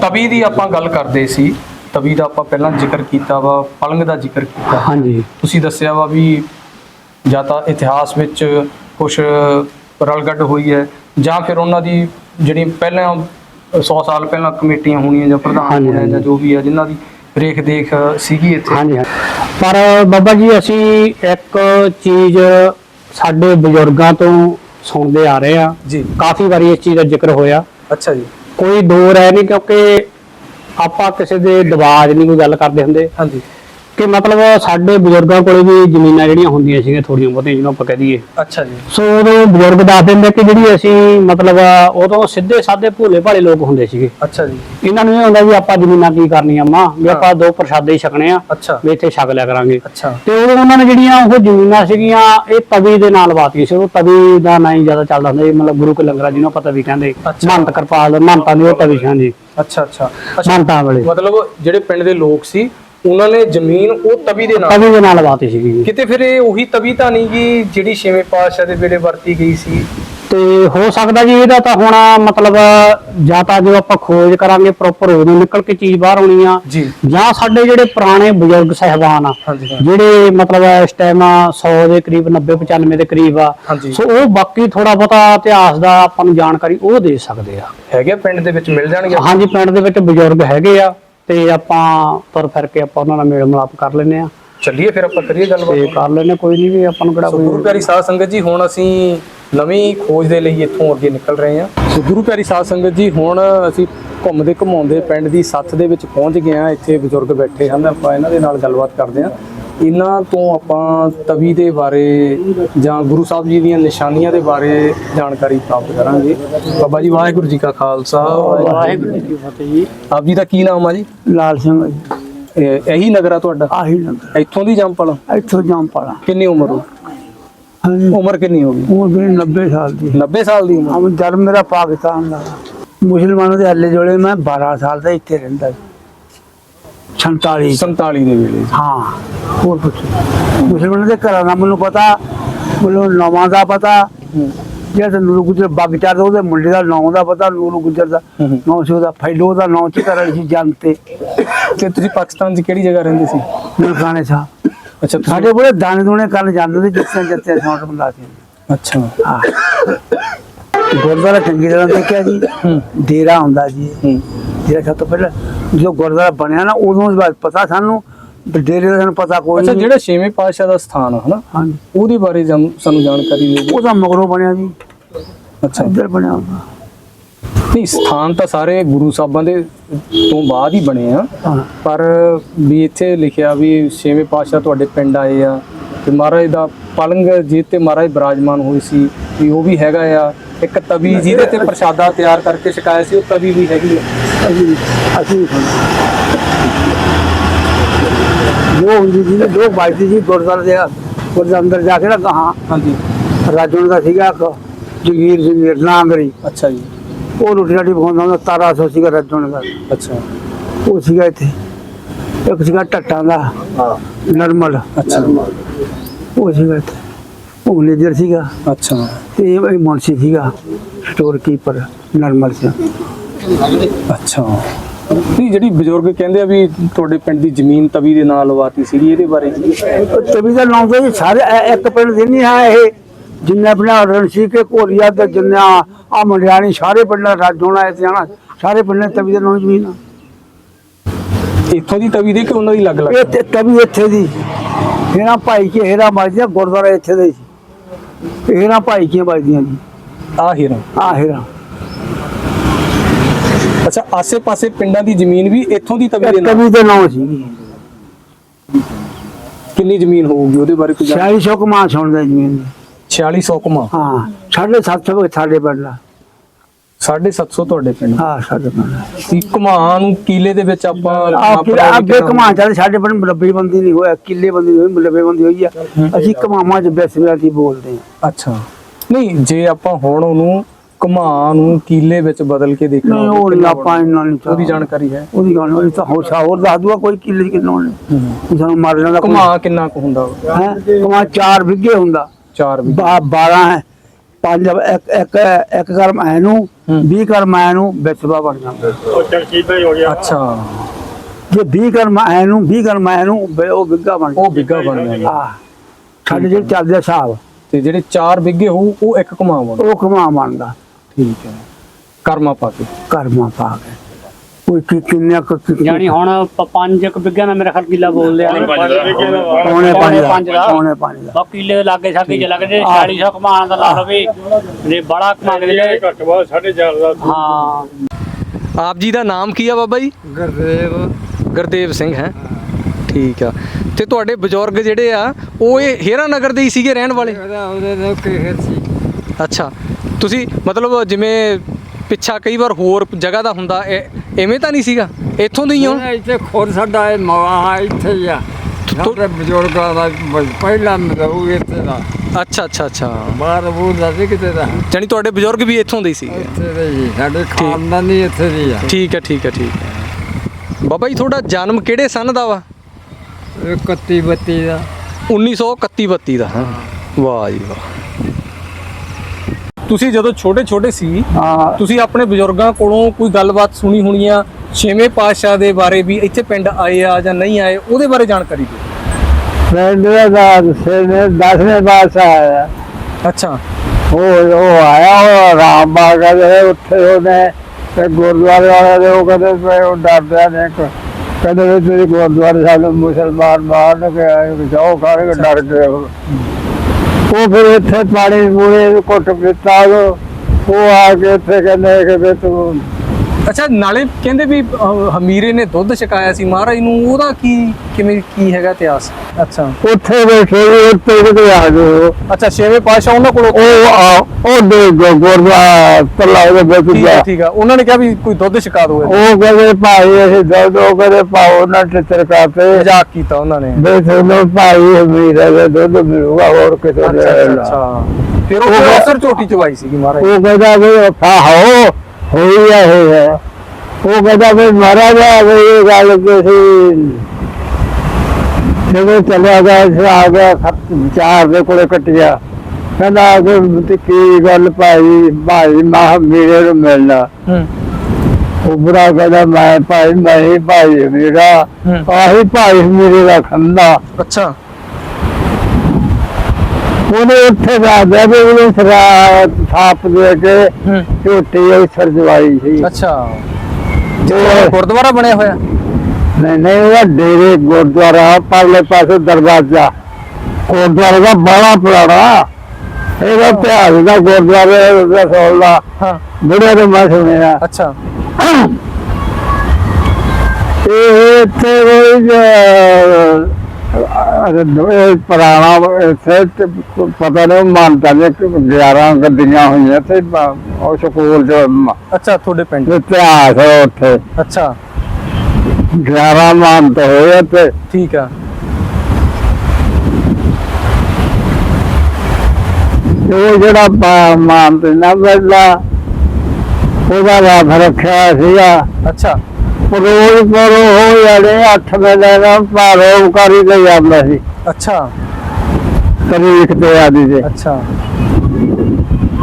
ਤਵੀ ਦੀ ਆਪਾਂ ਗੱਲ ਕਰਦੇ ਸੀ ਤਵੀ ਦਾ ਆਪਾਂ ਪਹਿਲਾਂ ਜ਼ਿਕਰ ਕੀਤਾ ਵਾ ਪਲੰਗ ਦਾ ਜ਼ਿਕਰ ਕੀਤਾ। ਹਾਂਜੀ। ਤੁਸੀਂ ਦੱਸਿਆ ਵਾ ਵੀ ਜਾਂ ਤਾਂ ਇਤਿਹਾਸ ਵਿੱਚ ਕੁਝ ਰਲਗੱਡ ਹੋਈ ਹੈ ਜਾਂ ਫਿਰ ਉਹਨਾਂ ਦੀ ਜਿਹੜੀ ਪਹਿਲਾਂ 100 ਸਾਲ ਪਹਿਲਾਂ ਕਮੇਟੀਆਂ ਹੋਣੀਆਂ ਜਾਂ ਪ੍ਰਧਾਨ ਹਾਂਜੀ, ਹੋਣੇ ਜਾਂ। ਜੋ ਵੀ ਹੈ ਜਿਨ੍ਹਾਂ ਦੀ ਰੇਖ ਦੇਖ ਸੀਗੀ ਇੱਥੇ। ਹਾਂਜੀ ਹਾਂਜੀ। ਪਰ ਬਾਬਾ ਜੀ ਅਸੀਂ ਇੱਕ ਚੀਜ਼ ਸਾਡੇ ਬਜ਼ੁਰਗਾਂ ਤੋਂ ਸੁਣਦੇ ਆ ਰਹੇ ਆ ਜੀ। ਕਾਫੀ ਵਾਰੀ ਇਸ ਚੀਜ਼ ਦਾ ਜ਼ਿਕਰ ਹੋਇਆ। ਅੱਛਾ ਜੀ। ਕੋਈ ਦੋ ਰਹਿ ਨਹੀਂ ਕਿਉਂਕਿ ਆਪਾਂ ਕਿਸੇ ਦੇ ਦਬਾਜ ਨਹੀਂ ਕੋਈ ਗੱਲ ਕਰਦੇ ਹੁੰਦੇ। ਹਾਂਜੀ। ਕਿ ਮਤਲਬ ਸਾਡੇ ਬਜ਼ੁਰਗਾਂ ਕੋਲੇ ਵੀ ਜ਼ਮੀਨਾਂ ਜਿਹੜੀਆਂ ਹੁੰਦੀਆਂ ਸੀਗੀਆਂ ਥੋੜੀਆਂ ਬਹੁਤੀਆਂ ਜਿਹਨੂੰ ਆਪਾਂ ਕਹਿ ਦਈਏ। ਅੱਛਾ ਜੀ। ਸੋ ਉਦੋਂ ਬਜ਼ੁਰਗ ਦੱਸ ਦਿੰਦੇ ਕਿ ਜਿਹੜੀ ਅਸੀਂ ਮਤਲਬ ਉਦੋਂ ਸਿੱਧੇ ਸਾਦੇ ਭੋਲੇ ਭਾਲੇ ਲੋਕ ਹੁੰਦੇ ਸੀਗੇ। ਅੱਛਾ ਜੀ। ਇਹਨਾਂ ਨੂੰ ਇਹ ਹੁੰਦਾ ਵੀ ਆਪਾਂ ਜ਼ਮੀਨਾਂ ਕੀ ਕਰਨੀਆਂ ਮਾਂ? ਵੀ ਆਪਾਂ ਦੋ ਪ੍ਰਸ਼ਾਦੇ ਹੀ ਛਕਣੇ ਆ ਅੱਛਾ। ਵੀ ਇੱਥੇ ਛਕ ਲਿਆ ਕਰਾਂਗੇ। ਅੱਛਾ। ਤੇ ਉਦੋਂ ਉਹਨਾਂ ਨੇ ਜਿਹੜੀਆਂ ਉਹ ਜ਼ਮੀਨਾਂ ਸੀਗੀਆਂ ਇਹ ਤਵੀ ਦੇ ਨਾਲ ਵਾਤੀਆਂ ਸੀ। ਉਹ ਤਵੀ ਦਾ ਨਾਂ ਹੀ ਜ਼ਿਆਦਾ ਚੱਲਦਾ ਹੁੰਦਾ ਸੀ ਮਤਲਬ ਗੁਰੂ ਕੇ ਲੰਗਰਾਂ ਜਿਹਨੂੰ ਆਪਾਂ ਤਵੀ ਕਹਿੰਦੇ। ਮੰਤ ਕਿਰਪਾਲ ਮੰਤਾਂ ਦੀ ਉਹ ਤਵੀ ਹਾਂਜੀ। ਅੱਛਾ ਅੱਛਾ। ਅੱਛਾ ਮੰਤਾਂ ਵਾਲੇ। ਮਤਲਬ ਜਿਹੜੇ ਪਿੰਡ ਦੇ ਲੋਕ ਸੀ ਉਹਨਾਂ ਨੇ ਜ਼ਮੀਨ ਉਹ ਤਵੀ ਦੇ ਨਾਲ ਤਵੀ ਦੇ ਨਾਲ ਵਾਤੀ ਸੀਗੀ ਕਿਤੇ ਫਿਰ ਇਹ ਉਹੀ ਤਵੀ ਤਾਂ ਨਹੀਂ ਗੀ ਜਿਹੜੀ ਛੇਵੇਂ ਪਾਤਸ਼ਾਹ ਦੇ ਵੇਲੇ ਵਰਤੀ ਗਈ ਸੀ? ਤੇ ਹੋ ਸਕਦਾ ਜੀ ਇਹਦਾ ਤਾਂ ਹੁਣ ਮਤਲਬ ਜਾਂ ਤਾਂ ਜੋ ਆਪਾਂ ਖੋਜ ਕਰਾਂਗੇ ਪ੍ਰੋਪਰ ਉਦੋਂ ਨਿਕਲ ਕੇ ਚੀਜ਼ ਬਾਹਰ ਆਉਣੀ ਆ। ਜੀ। ਜਾਂ ਸਾਡੇ ਜਿਹੜੇ ਪੁਰਾਣੇ ਬਜ਼ੁਰਗ ਸਹਿਬਾਨ ਆ ਹਾਂਜੀ ਹਾਂ ਜਿਹੜੇ ਮਤਲਬ ਇਸ ਟਾਈਮ 100 ਦੇ ਕਰੀਬ 90 95 ਦੇ ਕਰੀਬ ਆ। ਹਾਂਜੀ। ਸੋ ਉਹ ਬਾਕੀ ਥੋੜਾ ਬਹੁਤਾ ਇਤਿਹਾਸ ਦਾ ਆਪਾਂ ਨੂੰ ਜਾਣਕਾਰੀ ਉਹ ਦੇ ਸਕਦੇ ਆ। ਹੈਗੇ ਆ ਪਿੰਡ ਦੇ ਵਿੱਚ ਮਿਲ ਜਾਣਗੇ? ਹਾਂਜੀ ਪਿੰਡ ਦੇ ਵਿੱਚ ਬਜ਼ੁਰਗ ਹੈਗੇ ਆ। ਤੇ ਆਪਾਂ ਤੁਰ ਫਿਰ ਕੇ ਆਪਾਂ ਉਹਨਾਂ ਨਾਲ ਮੇਲ ਮਿਲਾਪ ਕਰ ਲੈਨੇ ਆ ਚੱਲੀਏ ਫਿਰ ਆਪਾਂ ਕਰੀਏ ਤੇ ਗੱਲਬਾਤ ਕਰ ਲੈਨੇ ਕੋਈ ਨਹੀਂ ਵੀ ਆਪਾਂ ਨੂੰ ਕਿਹੜਾ ਸੋ ਗੁਰੂ ਕੋਈ ਪਿਆਰੀ ਸਾਧ ਸੰਗਤ ਜੀ ਹੁਣ ਅਸੀਂ ਨਵੀਂ ਖੋਜ ਦੇ ਲਈ ਇੱਥੋਂ ਅੱਗੇ ਨਿਕਲ ਰਹੇ ਹਾਂ। ਸੋ ਗੁਰੂ ਪਿਆਰੀ ਸਾਧ ਸੰਗਤ ਜੀ ਹੁਣ ਅਸੀਂ ਘੁੰਮਦੇ ਘੁਮਾਉਂਦੇ ਪਿੰਡ ਦੀ ਸੱਥ ਦੇ ਵਿੱਚ ਪਹੁੰਚ ਗਏ ਹਾਂ। ਇੱਥੇ ਬਜ਼ੁਰਗ ਬੈਠੇ ਹਨ ਆਪਾਂ ਇਹਨਾਂ ਦੇ ਨਾਲ ਗੱਲਬਾਤ ਕਰਦੇ ਹਾਂ। ਇਹਨਾਂ ਤੋਂ ਆਪਾਂ ਤਵੀ ਦੇ ਬਾਰੇ ਜਾਂ ਗੁਰੂ ਸਾਹਿਬ ਜੀ ਦੀਆਂ ਨਿਸ਼ਾਨੀਆਂ ਦੇ ਬਾਰੇ ਜਾਣਕਾਰੀ ਪ੍ਰਾਪਤ ਕਰਾਂਗੇ। ਬਾਬਾ ਜੀ ਵਾਹਿਗੁਰੂ ਜੀ ਕਾ ਖਾਲਸਾ ਵਾਹਿਗੁਰੂ ਜੀ ਕੀ ਫਤਿਹ ਜੀ। ਆਪ ਜੀ ਦਾ ਕੀ ਨਾਮ ਆ ਜੀ? ਲਾਲ ਸਿੰਘ ਇਹ- ਇਹੀ ਨਗਰ ਆ ਤੁਹਾਡਾ? ਆਹੀ ਨੰਬਰ ਇੱਥੋਂ ਦੀ ਜੰਪਲ ਇੱਥੋਂ ਜੰਪਾਲਾ ਕਿੰਨੀ ਉਮਰ ਹੋ? ਉਮਰ ਕਿੰਨੀ ਹੋ ਗਈ? ਉਮਰ ਮੇਰੀ 90 ਸਾਲ ਦੀ। 90 ਸਾਲ ਦੀ ਉਮਰ। ਜਨਮ ਮੇਰਾ ਪਾਕਿਸਤਾਨ ਦਾ ਮੁਸਲਮਾਨਾਂ ਦੇ ਹੱਲੇ ਜੋਲੇ ਮੈਂ 12 ਸਾਲ ਦਾ ਇੱਥੇ ਰਹਿੰਦਾ 47 47 ਦੇ ਵੇਲੇ। ਹਾਂ ਹੋਰ ਕੁਛ ਮੁਸਲਮਾਨਾਂ ਦੇ ਘਰਾਂ ਦਾ ਮੈਨੂੰ ਪਤਾ ਮੈਨੂੰ ਨਵਾਂ ਦਾ ਪਤਾ। ਜਿਹੜਾ ਤੇ ਨੂਰੂ ਗੁਜਰ ਬਾਗਚਾਰ ਦਾ ਉਹਦੇ ਮੁੰਡੇ ਦਾ ਨਾਂ ਦਾ ਪਤਾ ਨੂਰੂ ਗੁਜਰ ਦਾ। ਹੂੰ ਹੂੰ। ਨਾਂ ਸੀ ਉਹਦਾ ਫੈਲੋ ਦਾ ਨਾਂ ਚ ਕਰਨ ਸੀ ਜਨ ਤੇ। ਤੇ ਤੁਸੀਂ ਪਾਕਿਸਤਾਨ 'ਚ ਕਿਹੜੀ ਜਗ੍ਹਾ ਰਹਿੰਦੇ ਸੀ? ਨਨਕਾਣੇ ਸਾਹਿਬ। ਅੱਛਾ ਤੁਸੀਂ ਸਾਡੇ ਕੋਲੇ ਦਾਣੇ ਦੂਣੇ ਕਰਨ ਜਾਂਦੇ ਸੀ ਜਿੱਥੇ ਜਿੱਥੇ ਸੌਂਟ ਬੁਲਾ ਕੇ। ਅੱਛਾ। ਹਾਂ। ਗੁਰਦੁਆਰਾ ਚੰਗੀ ਤਰ੍ਹਾਂ ਦੇਖਿਆ ਜੀ। ਹੂੰ। ਡੇਰਾ ਹੁੰਦਾ ਜੀ। ਜਿਹੜਾ ਸਭ ਤੋਂ ਪਹਿਲਾਂ ਜੋ ਗੁਰਦੁਆਰਾ ਬਣਿਆ ਨਾ ਉਦੋਂ ਬਾਅਦ ਪਤਾ ਸਾਨੂੰ ਡੇਰੇ ਦਾ ਸਾਨੂੰ ਪਤਾ ਕੋਈ ਅੱਛਾ ਨਹੀਂ। ਜਿਹੜਾ ਛੇਵੇਂ ਪਾਤਸ਼ਾਹ ਦਾ ਸਥਾਨ ਆ ਹਨਾ? ਹਾਂਜੀ। ਉਹਦੇ ਬਾਰੇ ਸਾਨੂੰ ਜਾਣਕਾਰੀ ਦੇ ਦਿਓ। ਉਹਦਾ ਮਗਰੋਂ ਬਣਿਆ ਜੀ। ਅੱਛਾ। ਇੱਧਰ ਬਣਿਆ ਹੁੰਦਾ ਨਹੀਂ ਸਥਾਨ ਤਾਂ ਸਾਰੇ ਗੁਰੂ ਸਾਹਿਬਾਂ ਦੇ ਤੋਂ ਬਾਅਦ ਹੀ ਬਣੇ ਆ। ਹਾਂ। ਪਰ ਵੀ ਇੱਥੇ ਲਿਖਿਆ ਵੀ ਛੇਵੇਂ ਪਾਤਸ਼ਾਹ ਤੁਹਾਡੇ ਪਿੰਡ ਆਏ ਆ। ਤੇ ਮਹਾਰਾਜ ਦਾ ਪਲੰਗ ਜੀ ਤੇ ਮਹਾਰਾਜ ਬਿਰਾਜਮਾਨ ਹੋਈ ਸੀ ਵੀ ਉਹ ਵੀ ਹੈਗਾ ਆ। ਇੱਕ ਤਵੀ ਜਿਹਦੇ ਤੇ ਪ੍ਰਸ਼ਾਦਾ ਤਿਆਰ ਕਰਕੇ ਛਕਾਇਆ ਸੀ ਉਹ ਤਵੀ ਵੀ ਹੈਗੀ ਅਸੀਂ ਅਸੀਂ ਜੋ ਹੁੰਦੀ ਸੀ ਲੋਕ ਬਾਈਦੀ ਸੀ ਗੁਰਦੁਆਰੇ ਦੇ ਗੁਰਦੁਆਰੇ ਅੰਦਰ ਜਾ ਕੇ ਨਾ ਕਹਾ। ਹਾਂਜੀ। ਰਾਜੋਂ ਦਾ ਸੀਗਾ ਇੱਕ ਜਗੀਰ ਜਗੀਰ ਨਾਂਗਰੀ ਅੱਛਾ ਜੀ। ਉਹ ਰੋਟੀ ਰਾਟੀ ਪਕਾਉਂਦਾ ਹੁੰਦਾ ਤਾਰਾ ਸੌ ਸੀਗਾ ਰਾਜੋਂ ਦਾ। ਅੱਛਾ। ਉਹ ਸੀਗਾ ਇੱਥੇ। ਇੱਕ ਸੀਗਾ ਟੱਟਾਂ ਦਾ। ਨਰਮਲ। ਅੱਛਾ। ਉਹ ਸੀਗਾ ਇੱਥੇ। ਉਹ ਮੈਨੇਜਰ ਸੀਗਾ। ਅੱਛਾ। ਤੇ ਇਹ ਇਹ ਮੁਨਸੀ ਸੀਗਾ ਸਟੋਰ ਕੀਪਰ ਨਰਮਲ ਸਿੰਘ। ਅੱਛਾ। ਨਹੀਂ ਜਿਹੜੀ ਬਜ਼ੁਰਗ ਕਹਿੰਦੇ ਆ ਵੀ ਤੁਹਾਡੇ ਪਿੰਡ ਦੀ ਜ਼ਮੀਨ ਤਵੀ ਦੇ ਨਾਲ ਲਵਾਤੀ ਸੀਗੀ ਇਹਦੇ ਬਾਰੇ? ਤਵੀ ਦਾ ਨਾਮ ਤੇ ਸਾਰੇ ਇਹ ਇੱਕ ਪਿੰਡ ਦੇ ਨਹੀਂ ਹੈ ਇਹ। ਜਿੰਨੇ ਆਪਣਾ ਰਣਸੀ ਕੇ ਘੋਰੀਆ ਤੇ ਜਿੰਨਾ ਆ ਮੰਡਿਆਣੀ ਸਾਰੇ ਪਿੰਡਾਂ ਰਾਜੋਣਾ ਇੱਥੇ ਜਾਣਾ ਸਾਰੇ ਪਿੰਡਾਂ ਤਵੀ ਦਾ ਨਾਮ ਜ਼ਮੀਨ ਇੱਥੋਂ ਦੀ ਤਵੀ ਦੇ ਕਿ ਉਹਨਾਂ ਦੀ ਅਲੱਗ ਇਹ ਅਲੱਗ ਤੇ ਤਵੀ ਇੱਥੇ ਦੀ। ਹੀਰਾ ਭਾਈ ਕੇ ਮਰਦੀਆਂ ਗੁਰਦੁਆਰਾ ਇੱਥੇ ਦੇ ਹੀਰਾ ਭਾਈ ਕੀ ਵੱਜਦੀਆਂ ਜੀ? ਆ ਹੀਰਾ। ਆ ਹੀਰਾ। ਅੱਛਾ ਆਸੇ-ਪਾਸੇ ਪਿੰਡਾਂ ਦੀ ਜ਼ਮੀਨ ਵੀ ਇੱਥੋਂ ਦੀ ਤਵੀ ਦੇ ਨਾਲ? ਤਵੀ ਦੇ ਨਾਮ ਸੀਗੀ ਕਿੰਨੀ ਜ਼ਮੀਨ ਹੋਊਗੀ ਉਹਦੇ ਬਾਰੇ ਕੁਝ 4600 ਕਮਾ ਜ਼ਮੀਨ ਦੀ 4600 ਕਮਾ ਹਾਂ 750 ਸਾਡੇ ਪਿੰਡ ਦਾ। 750 ਤੁਹਾਡੇ ਪਿੰਡ? ਹਾਂ ਸਾਡੇ ਪਿੰਡ। ਸੀ ਕਮਾ ਨੂੰ ਕੀਲੇ ਦੇ ਵਿੱਚ ਆਪਾਂ ਆ ਨਾਪਣਾ ਕਿਲਾ ਵੀ ਅੱਗੇ ਕਮਾ ਚੱਲ ਸਾਡੇ ਪਿੰਡ ਮੁਰੱਬੀ ਬੰਦੀ ਨਹੀਂ ਹੋਇਆ ਕਿੱਲੇ ਬੰਦੀ ਨਹੀਂ ਹੋਈ ਮੁਰੱਬੇ ਬੰਦੀ ਹੋਈ ਆ। ਅਸੀਂ ਕਮਾਵਾਂ ਚ ਬੈਸਵਿਆਂ ਦੀ ਬੋਲਦੇ ਆ। ਅੱਛਾ। ਨਹੀਂ ਜੇ ਆਪਾਂ ਹੁਣ ਉਹਨੂੰ ਕਮਾ ਨੂੰ ਕੀਲੇ ਵਿੱਚ ਬਦਲ ਕੇ ਦੇਖਣਾ ਨਹੀਂ ਉਹ ਨਹੀਂ ਇਹਨਾਂ ਨਹੀਂ ਉਹਦੀ ਜਾਣਕਾਰੀ ਹੈ। ਉਹਦੀ ਗੱਲ ਨਹੀਂ ਤਾਂ ਹੋਰ ਸਾ ਹੋਰ ਦੱਸ ਦੂਗਾ ਕੋਈ ਕਿੱਲੇ ਕਿੰਨਾ ਹੋਣੇ। ਸਾਨੂੰ ਮਾਰਨ ਦਾ ਕਮਾ ਕਿੰਨਾ ਕੁ ਹੁੰਦਾ ਹੈ? ਕਮਾ 4 ਵਿਗੇ ਹੁੰਦਾ। 4 ਵੀ 12 ਹੈ। ਪੰਜ ਇੱਕ ਇੱਕ ਇੱਕ ਕਰਮ ਐ ਨੂੰ 20 ਕਰਮ ਐ ਨੂੰ ਵਿਚਵਾ ਬਣ ਜਾਂਦਾ ਅੱਛਾ। ਜੇ 20 ਕਰਮ ਐ ਨੂੰ 20 ਕਰਮ ਐ ਨੂੰ ਉਹ ਵਿਗਾ ਬਣ ਉਹ ਬਿੱਗਾ ਬਣ ਗਿਆ। ਆ ਸਾਡੇ ਜਿਹੜੇ ਚੱਲਦੇ ਹਿਸਾਬ ਤੇ ਜਿਹੜੇ 4 ਬਿੱਗੇ ਹੋਊ ਉਹ ਇੱਕ ਕਮਾ ਉਹ ਕਮਾ ਬਣਦਾ। ਠੀਕ ਹੈ। ਕਰਮਾ ਪਾ ਕੇ। ਕਰਮਾ ਪਾ ਕੇ। ਕੋਈ ਕਿ ਕਿੰਨੇ ਕੁ ਕਿ- ਜਾਨੀ ਹੁਣ ਪ- ਪੰਜ ਕੁ ਬਿੱਗਿਆਂ ਦਾ ਮੇਰਾ ਖਿਆਲ ਕਿੱਲਾ ਬੋਲਦੇ ਆ। ਪੌਣੇ ਪੌਣੇ ਪੰਜ ਪੰਜ ਦਾ। ਦਾ। ਪੌਣੇ ਪੰਜ ਦਾ। ਬਾ ਕਿੱਲੇ ਦੇ ਲਾਗੇ ਛਾਗੇ ਚ ਲੱਗਦੇ 40 ਕਮਾਣ ਦਾ ਲਾ ਲਵੇ ਜੇ ਬੜਾ ਕਮਾ ਕੇ ਲੈ ਘੱਟ ਬਾਅਦ 4.5 ਦਾ। ਹਾਂ। ਆਪ ਜੀ ਦਾ ਨਾਮ ਕੀ ਆ ਬਾਬਾ ਜੀ? ਗੁਰਦੇਵ। ਗੁਰਦੇਵ ਸਿੰਘ ਹੈ? ਠੀਕ ਆ। ਤੇ ਤੁਹਾਡੇ ਬਜ਼ੁਰਗ ਜਿਹੜੇ ਆ ਉਹ ਇਹ ਹੀਰਾ ਨਗਰ ਦੇ ਹੀ ਸੀਗੇ ਰਹਿਣ ਵਾਲੇ? ਉਹਦਾ ਉਹਦੇ ਨਾਲ ਕਿਹਰ ਸੀ। ਅੱਛਾ। ਤੁਸੀਂ ਮਤਲਬ ਜਿਵੇਂ ਪਿੱਛਾ ਕਈ ਵਾਰ ਹੋਰ ਜਗ੍ਹਾ ਦਾ ਹੁੰਦਾ ਇਹ- ਐਵੇਂ ਤਾਂ ਨਹੀਂ ਸੀਗਾ? ਇੱਥੋਂ ਦੇ ਹੀ ਇੱਥੇ ਖੁਦ ਸਾਡਾ ਇਹ ਮਵਾ ਇੱਥੇ ਹੀ ਆ। ਸਾਡੇ ਬਜ਼ੁਰਗਾਂ ਦਾ ਬ- ਪਹਿਲਾ ਮਜ਼ਹੂ ਇੱਥੇ ਦਾ। ਅੱਛਾ ਅੱਛਾ ਅੱਛਾ। ਬਾਹਰ ਬੂਰ ਦਾ ਸੀ ਕਿਤੇ ਦਾ। ਜਾਣੀ ਤੁਹਾਡੇ ਬਜ਼ੁਰਗ ਵੀ ਇੱਥੋਂ ਦੇ ਹੀ ਸੀਗੇ। ਇੱਥੇ ਦੇ ਜੀ ਸਾਡੇ ਖਾਨਦਾਨੀ ਇੱਥੇ ਦੀ ਆ। ਠੀਕ ਹੈ ਠੀਕ ਹੈ ਠੀਕ ਹੈ। ਬਾਬਾ ਜੀ ਤੁਹਾਡਾ ਜਨਮ ਕਿਹੜੇ ਸਨ ਦਾ ਵਾ? ਇਹ 31 32 ਦਾ 1931 32 ਦਾ। ਵਾਹ ਜੀ ਵਾਹ। ਤੁਸੀਂ ਜਦੋਂ ਛੋਟੇ ਛੋਟੇ ਸੀ ਤੁਸੀਂ ਆਪਣੇ ਬਜ਼ੁਰਗਾਂ ਕੋਲੋਂ ਕੋਈ ਗੱਲਬਾਤ ਸੁਣੀ ਹੋਣੀ ਆ ਛੇਵੇਂ ਪਾਤਸ਼ਾਹ ਦੇ ਬਾਰੇ ਵੀ ਇੱਥੇ ਪਿੰਡ ਆਏ ਆ ਜਾਂ ਨਹੀਂ ਆਏ ਉਹਦੇ ਬਾਰੇ ਜਾਣਕਾਰੀ ਦਿਓ। ਫਰੈਂਡ ਦਾ ਸੇਨੇ 10ਵੇਂ ਪਾਸ ਆਇਆ। ਅੱਛਾ। ਉਹ ਉਹ ਆਇਆ ਉਹ ਰਾਮ ਬਾਗ ਦੇ ਉੱਥੇ ਉਹਨੇ ਤੇ ਗੁਰਦੁਆਰੇ ਵਾਲੇ ਦੇ ਉਹ ਕਹਿੰਦੇ ਉਹ ਡਰਦੇ ਨੇ ਕਹਿੰਦੇ ਤੁਸੀਂ ਗੁਰਦੁਆਰੇ ਸਾਨੂੰ ਮੁਸਲਮਾਨ ਮਾਰਨ ਕੇ ਆਏ ਜਾਓ ਕਰਕੇ ਡਰ ਗਏ ਉਹ ਫਿਰ ਇੱਥੇ ਪਾਣੀ ਪੂਰੇ ਘੁੱਟ ਪੀਤਾ ਉਹ ਉਹ ਆ ਕੇ ਇੱਥੇ ਕਹਿੰਦੇ ਕਿ ਵੀ ਤੂੰ ਅੱਛਾ ਨਾਲੇ ਕਹਿੰਦੇ ਵੀ ਹਮੀਰੇ ਨੇ ਦੁੱਧ ਛਕਾਇਆ ਸੀ। ਮਹਾਰਾਜ ਨੂੰ ਉਹਦਾ ਕੀ ਕਿਵੇਂ ਕੀ ਹੈਗਾ ਇਤਿਹਾਸ? ਅੱਛਾ। ਉੱਥੇ ਬੈਠੇ ਸੀ, ਉੱਤੇ ਕਿਤੇ ਆ ਗਏ। ਅੱਛਾ ਛੇਵੇਂ ਪਾਤਸ਼ਾਹ ਉਹਨਾਂ ਕੋਲੋਂ ਉਹ ਆ- ਉਹ ਦੇ ਗੁਰਦੁਆਰਾ ਤਲਾ ਉਹਦੇ ਵਿੱਚ ਠੀਕ ਹੈ ਗਿਆ। ਠੀਕ ਹੈ। ਉਹਨਾਂ ਨੇ ਕਿਹਾ ਵੀ ਕੋਈ ਦੁੱਧ ਛਕਾ ਦਿਓ। ਉਹ ਕਹਿੰਦੇ ਭਾਈ ਅਸੀਂ ਦੁੱਧ ਉਹ ਕਹਿੰਦੇ ਪਾਓ ਨਾ ਟਿੱਤਰ ਕਾਤੇ ਮਜ਼ਾਕ ਕੀਤਾ ਉਹਨਾਂ ਨੇ। ਬੇ ਤੁਹਾਨੂੰ ਭਾਈ ਹਮੀਰਾ ਦਾ ਦੁੱਧ ਮਿਲੂਗਾ ਹੋਰ ਕਿਤੇ ਅੱਛਾ ਅੱਛਾ। ਅੱਛਾ। ਫਿਰ ਉਹ ਉਹ- ਅਸਰ ਝੋਟੀ ਚਵਾਈ ਸੀਗੀ ਮਹਾਰਾਜ। ਉਹ ਕਹਿੰਦਾ ਵੀ ਹੋ ਹੋਈ ਆ ਉਹ ਕਹਿੰਦਾ ਵੀ ਮਹਾਰਾਜ ਆ ਵੀ ਇਹ ਗੱਲ ਕਿ ਸੀ? ਜਦੋਂ ਚੱਲਿਆ ਗਿਆ ਸੀ ਆ ਗਿਆ ਖਤ- ਵਿਚਾਰ ਦੇ ਕੋਲੇ ਕੱਟਿਆ। ਕਹਿੰਦਾ ਕਿ ਕੀ ਗੱਲ ਭਾਈ ਭਾਈ ਮਾਹ ਮੇਰੇ ਨੂੰ ਮਿਲਣਾ। ਉਹ ਬੁਰਾ ਕਹਿੰਦਾ ਮੈਂ ਭਾਈ ਮੈਂ ਭਾਈ ਮੇਰਾ। ਆਹੀ ਭਾਈ ਮੇਰੇ ਦਾ ਖੰਦਾ ਅੱਛਾ। ਉਹਨੇ ਉੱਥੇ ਦੇ ਉਹਨੂੰ ਸਰਾ ਥਾਪ ਦੇ ਕੇ ਹੂੰ। ਝੋਟੀ ਉਹ ਸਰਜਵਾਈ ਸੀ। ਅੱਛਾ। ਤੇ ਗੁਰਦੁਆਰਾ ਬਣਿਆ ਹੋਇਆ? ਨਹੀਂ ਨਹੀਂ ਉਹਦਾ ਡੇਰੇ ਗੁਰਦੁਆਰਾ ਪਰਲੇ ਪਾਸੇ ਦਰਵਾਜ਼ਾ। ਗੁਰਦੁਆਰਾ ਦਾ ਬੜਾ ਪੁਰਾਣਾ। ਇਹਦਾ ਇਤਿਹਾਸ ਦਾ ਗੁਰਦੁਆਰੇ ਦਾ ਸੋਲਾ ਹਾਂ। ਬੜੇ ਦੇ ਮੈਂ ਸੁਣਿਆ। ਅੱਛਾ। ਇਹ ਇੱਥੇ ਕੋਈ ਪੁਰਾਣਾ ਇੱਥੇ ਪਤਾ ਨਹੀਂ ਮਾਨਤਾ ਦੇ 11 ਗੱਡੀਆਂ ਹੋਈਆਂ ਤੇ ਉਹ ਸਕੂਲ ਮ- ਅੱਛਾ ਤੁਹਾਡੇ ਪਿੰਡ ਇਤਿਹਾਸ ਹੈ ਉੱਥੇ। ਅੱਛਾ। 11 ਮਾਨਤਾ ਹੋਏ ਤੇ ਠੀਕ ਆ। ਉਹ ਜਿਹੜਾ ਪਾ- ਮਾਨਤਾ ਨਾ ਵੇਲਾ ਉਹਦਾ ਰੱਖ ਰੱਖਿਆ ਸੀਗਾ। ਅੱਛਾ। ਰੋਜ਼ ਪਰ ਹੋ ਜਾਣੇ 8 ਵਜੇ ਦਾ ਪਰੋਪਕਾਰੀ ਤੇ ਜਾਂਦਾ ਸੀ। ਅੱਛਾ। ਤਰੀਕ ਤੇ ਆਦੀ ਦੇ ਅੱਛਾ।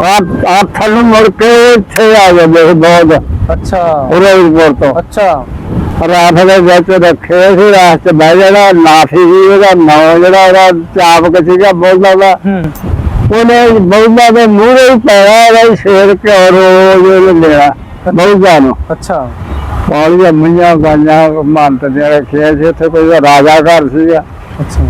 ਆ ਆਖਣ ਨੂੰ ਮੁੜ ਕੇ ਇੱਥੇ ਆ ਜਾਂਦੇ ਸੀ ਬਹੁਤ। ਅੱਛਾ। ਫਿਰੋਜ਼ਪੁਰ ਤੋਂ। ਅੱਛਾ। ਰਾਤ ਦੇ ਵਿੱਚ ਰੱਖੇ ਸੀ ਰਾਤ ਚ ਬਹਿ ਜਾਣਾ ਨਾਫੀ ਜੀ ਉਹਦਾ ਨਾਂ ਜਿਹੜਾ ਉਹਦਾ ਚਾਪਕ ਸੀਗਾ ਬੋਲਦਾ ਦਾ ਹੂੰ। ਉਹਨੇ ਬੋਲਦਾ ਦੇ ਮੂਹਰੇ ਹੀ ਪਾਇਆ ਉਹਦਾ ਸ਼ੇਰ ਘਿਓ ਰੋਜ਼ ਲੈਣਾ ਬੋਲਦਾ ਨੂੰ ਅੱਛਾ। ਪਾਲੀਆਂ ਮਈਆਂ ਗਾਈਆਂ ਮੰਤ ਦੇ ਰੱਖਿਆ ਸੀ ਉੱਥੇ ਕੋਈ ਰਾਜਾ ਘਰ ਸੀਗਾ। ਅੱਛਾ।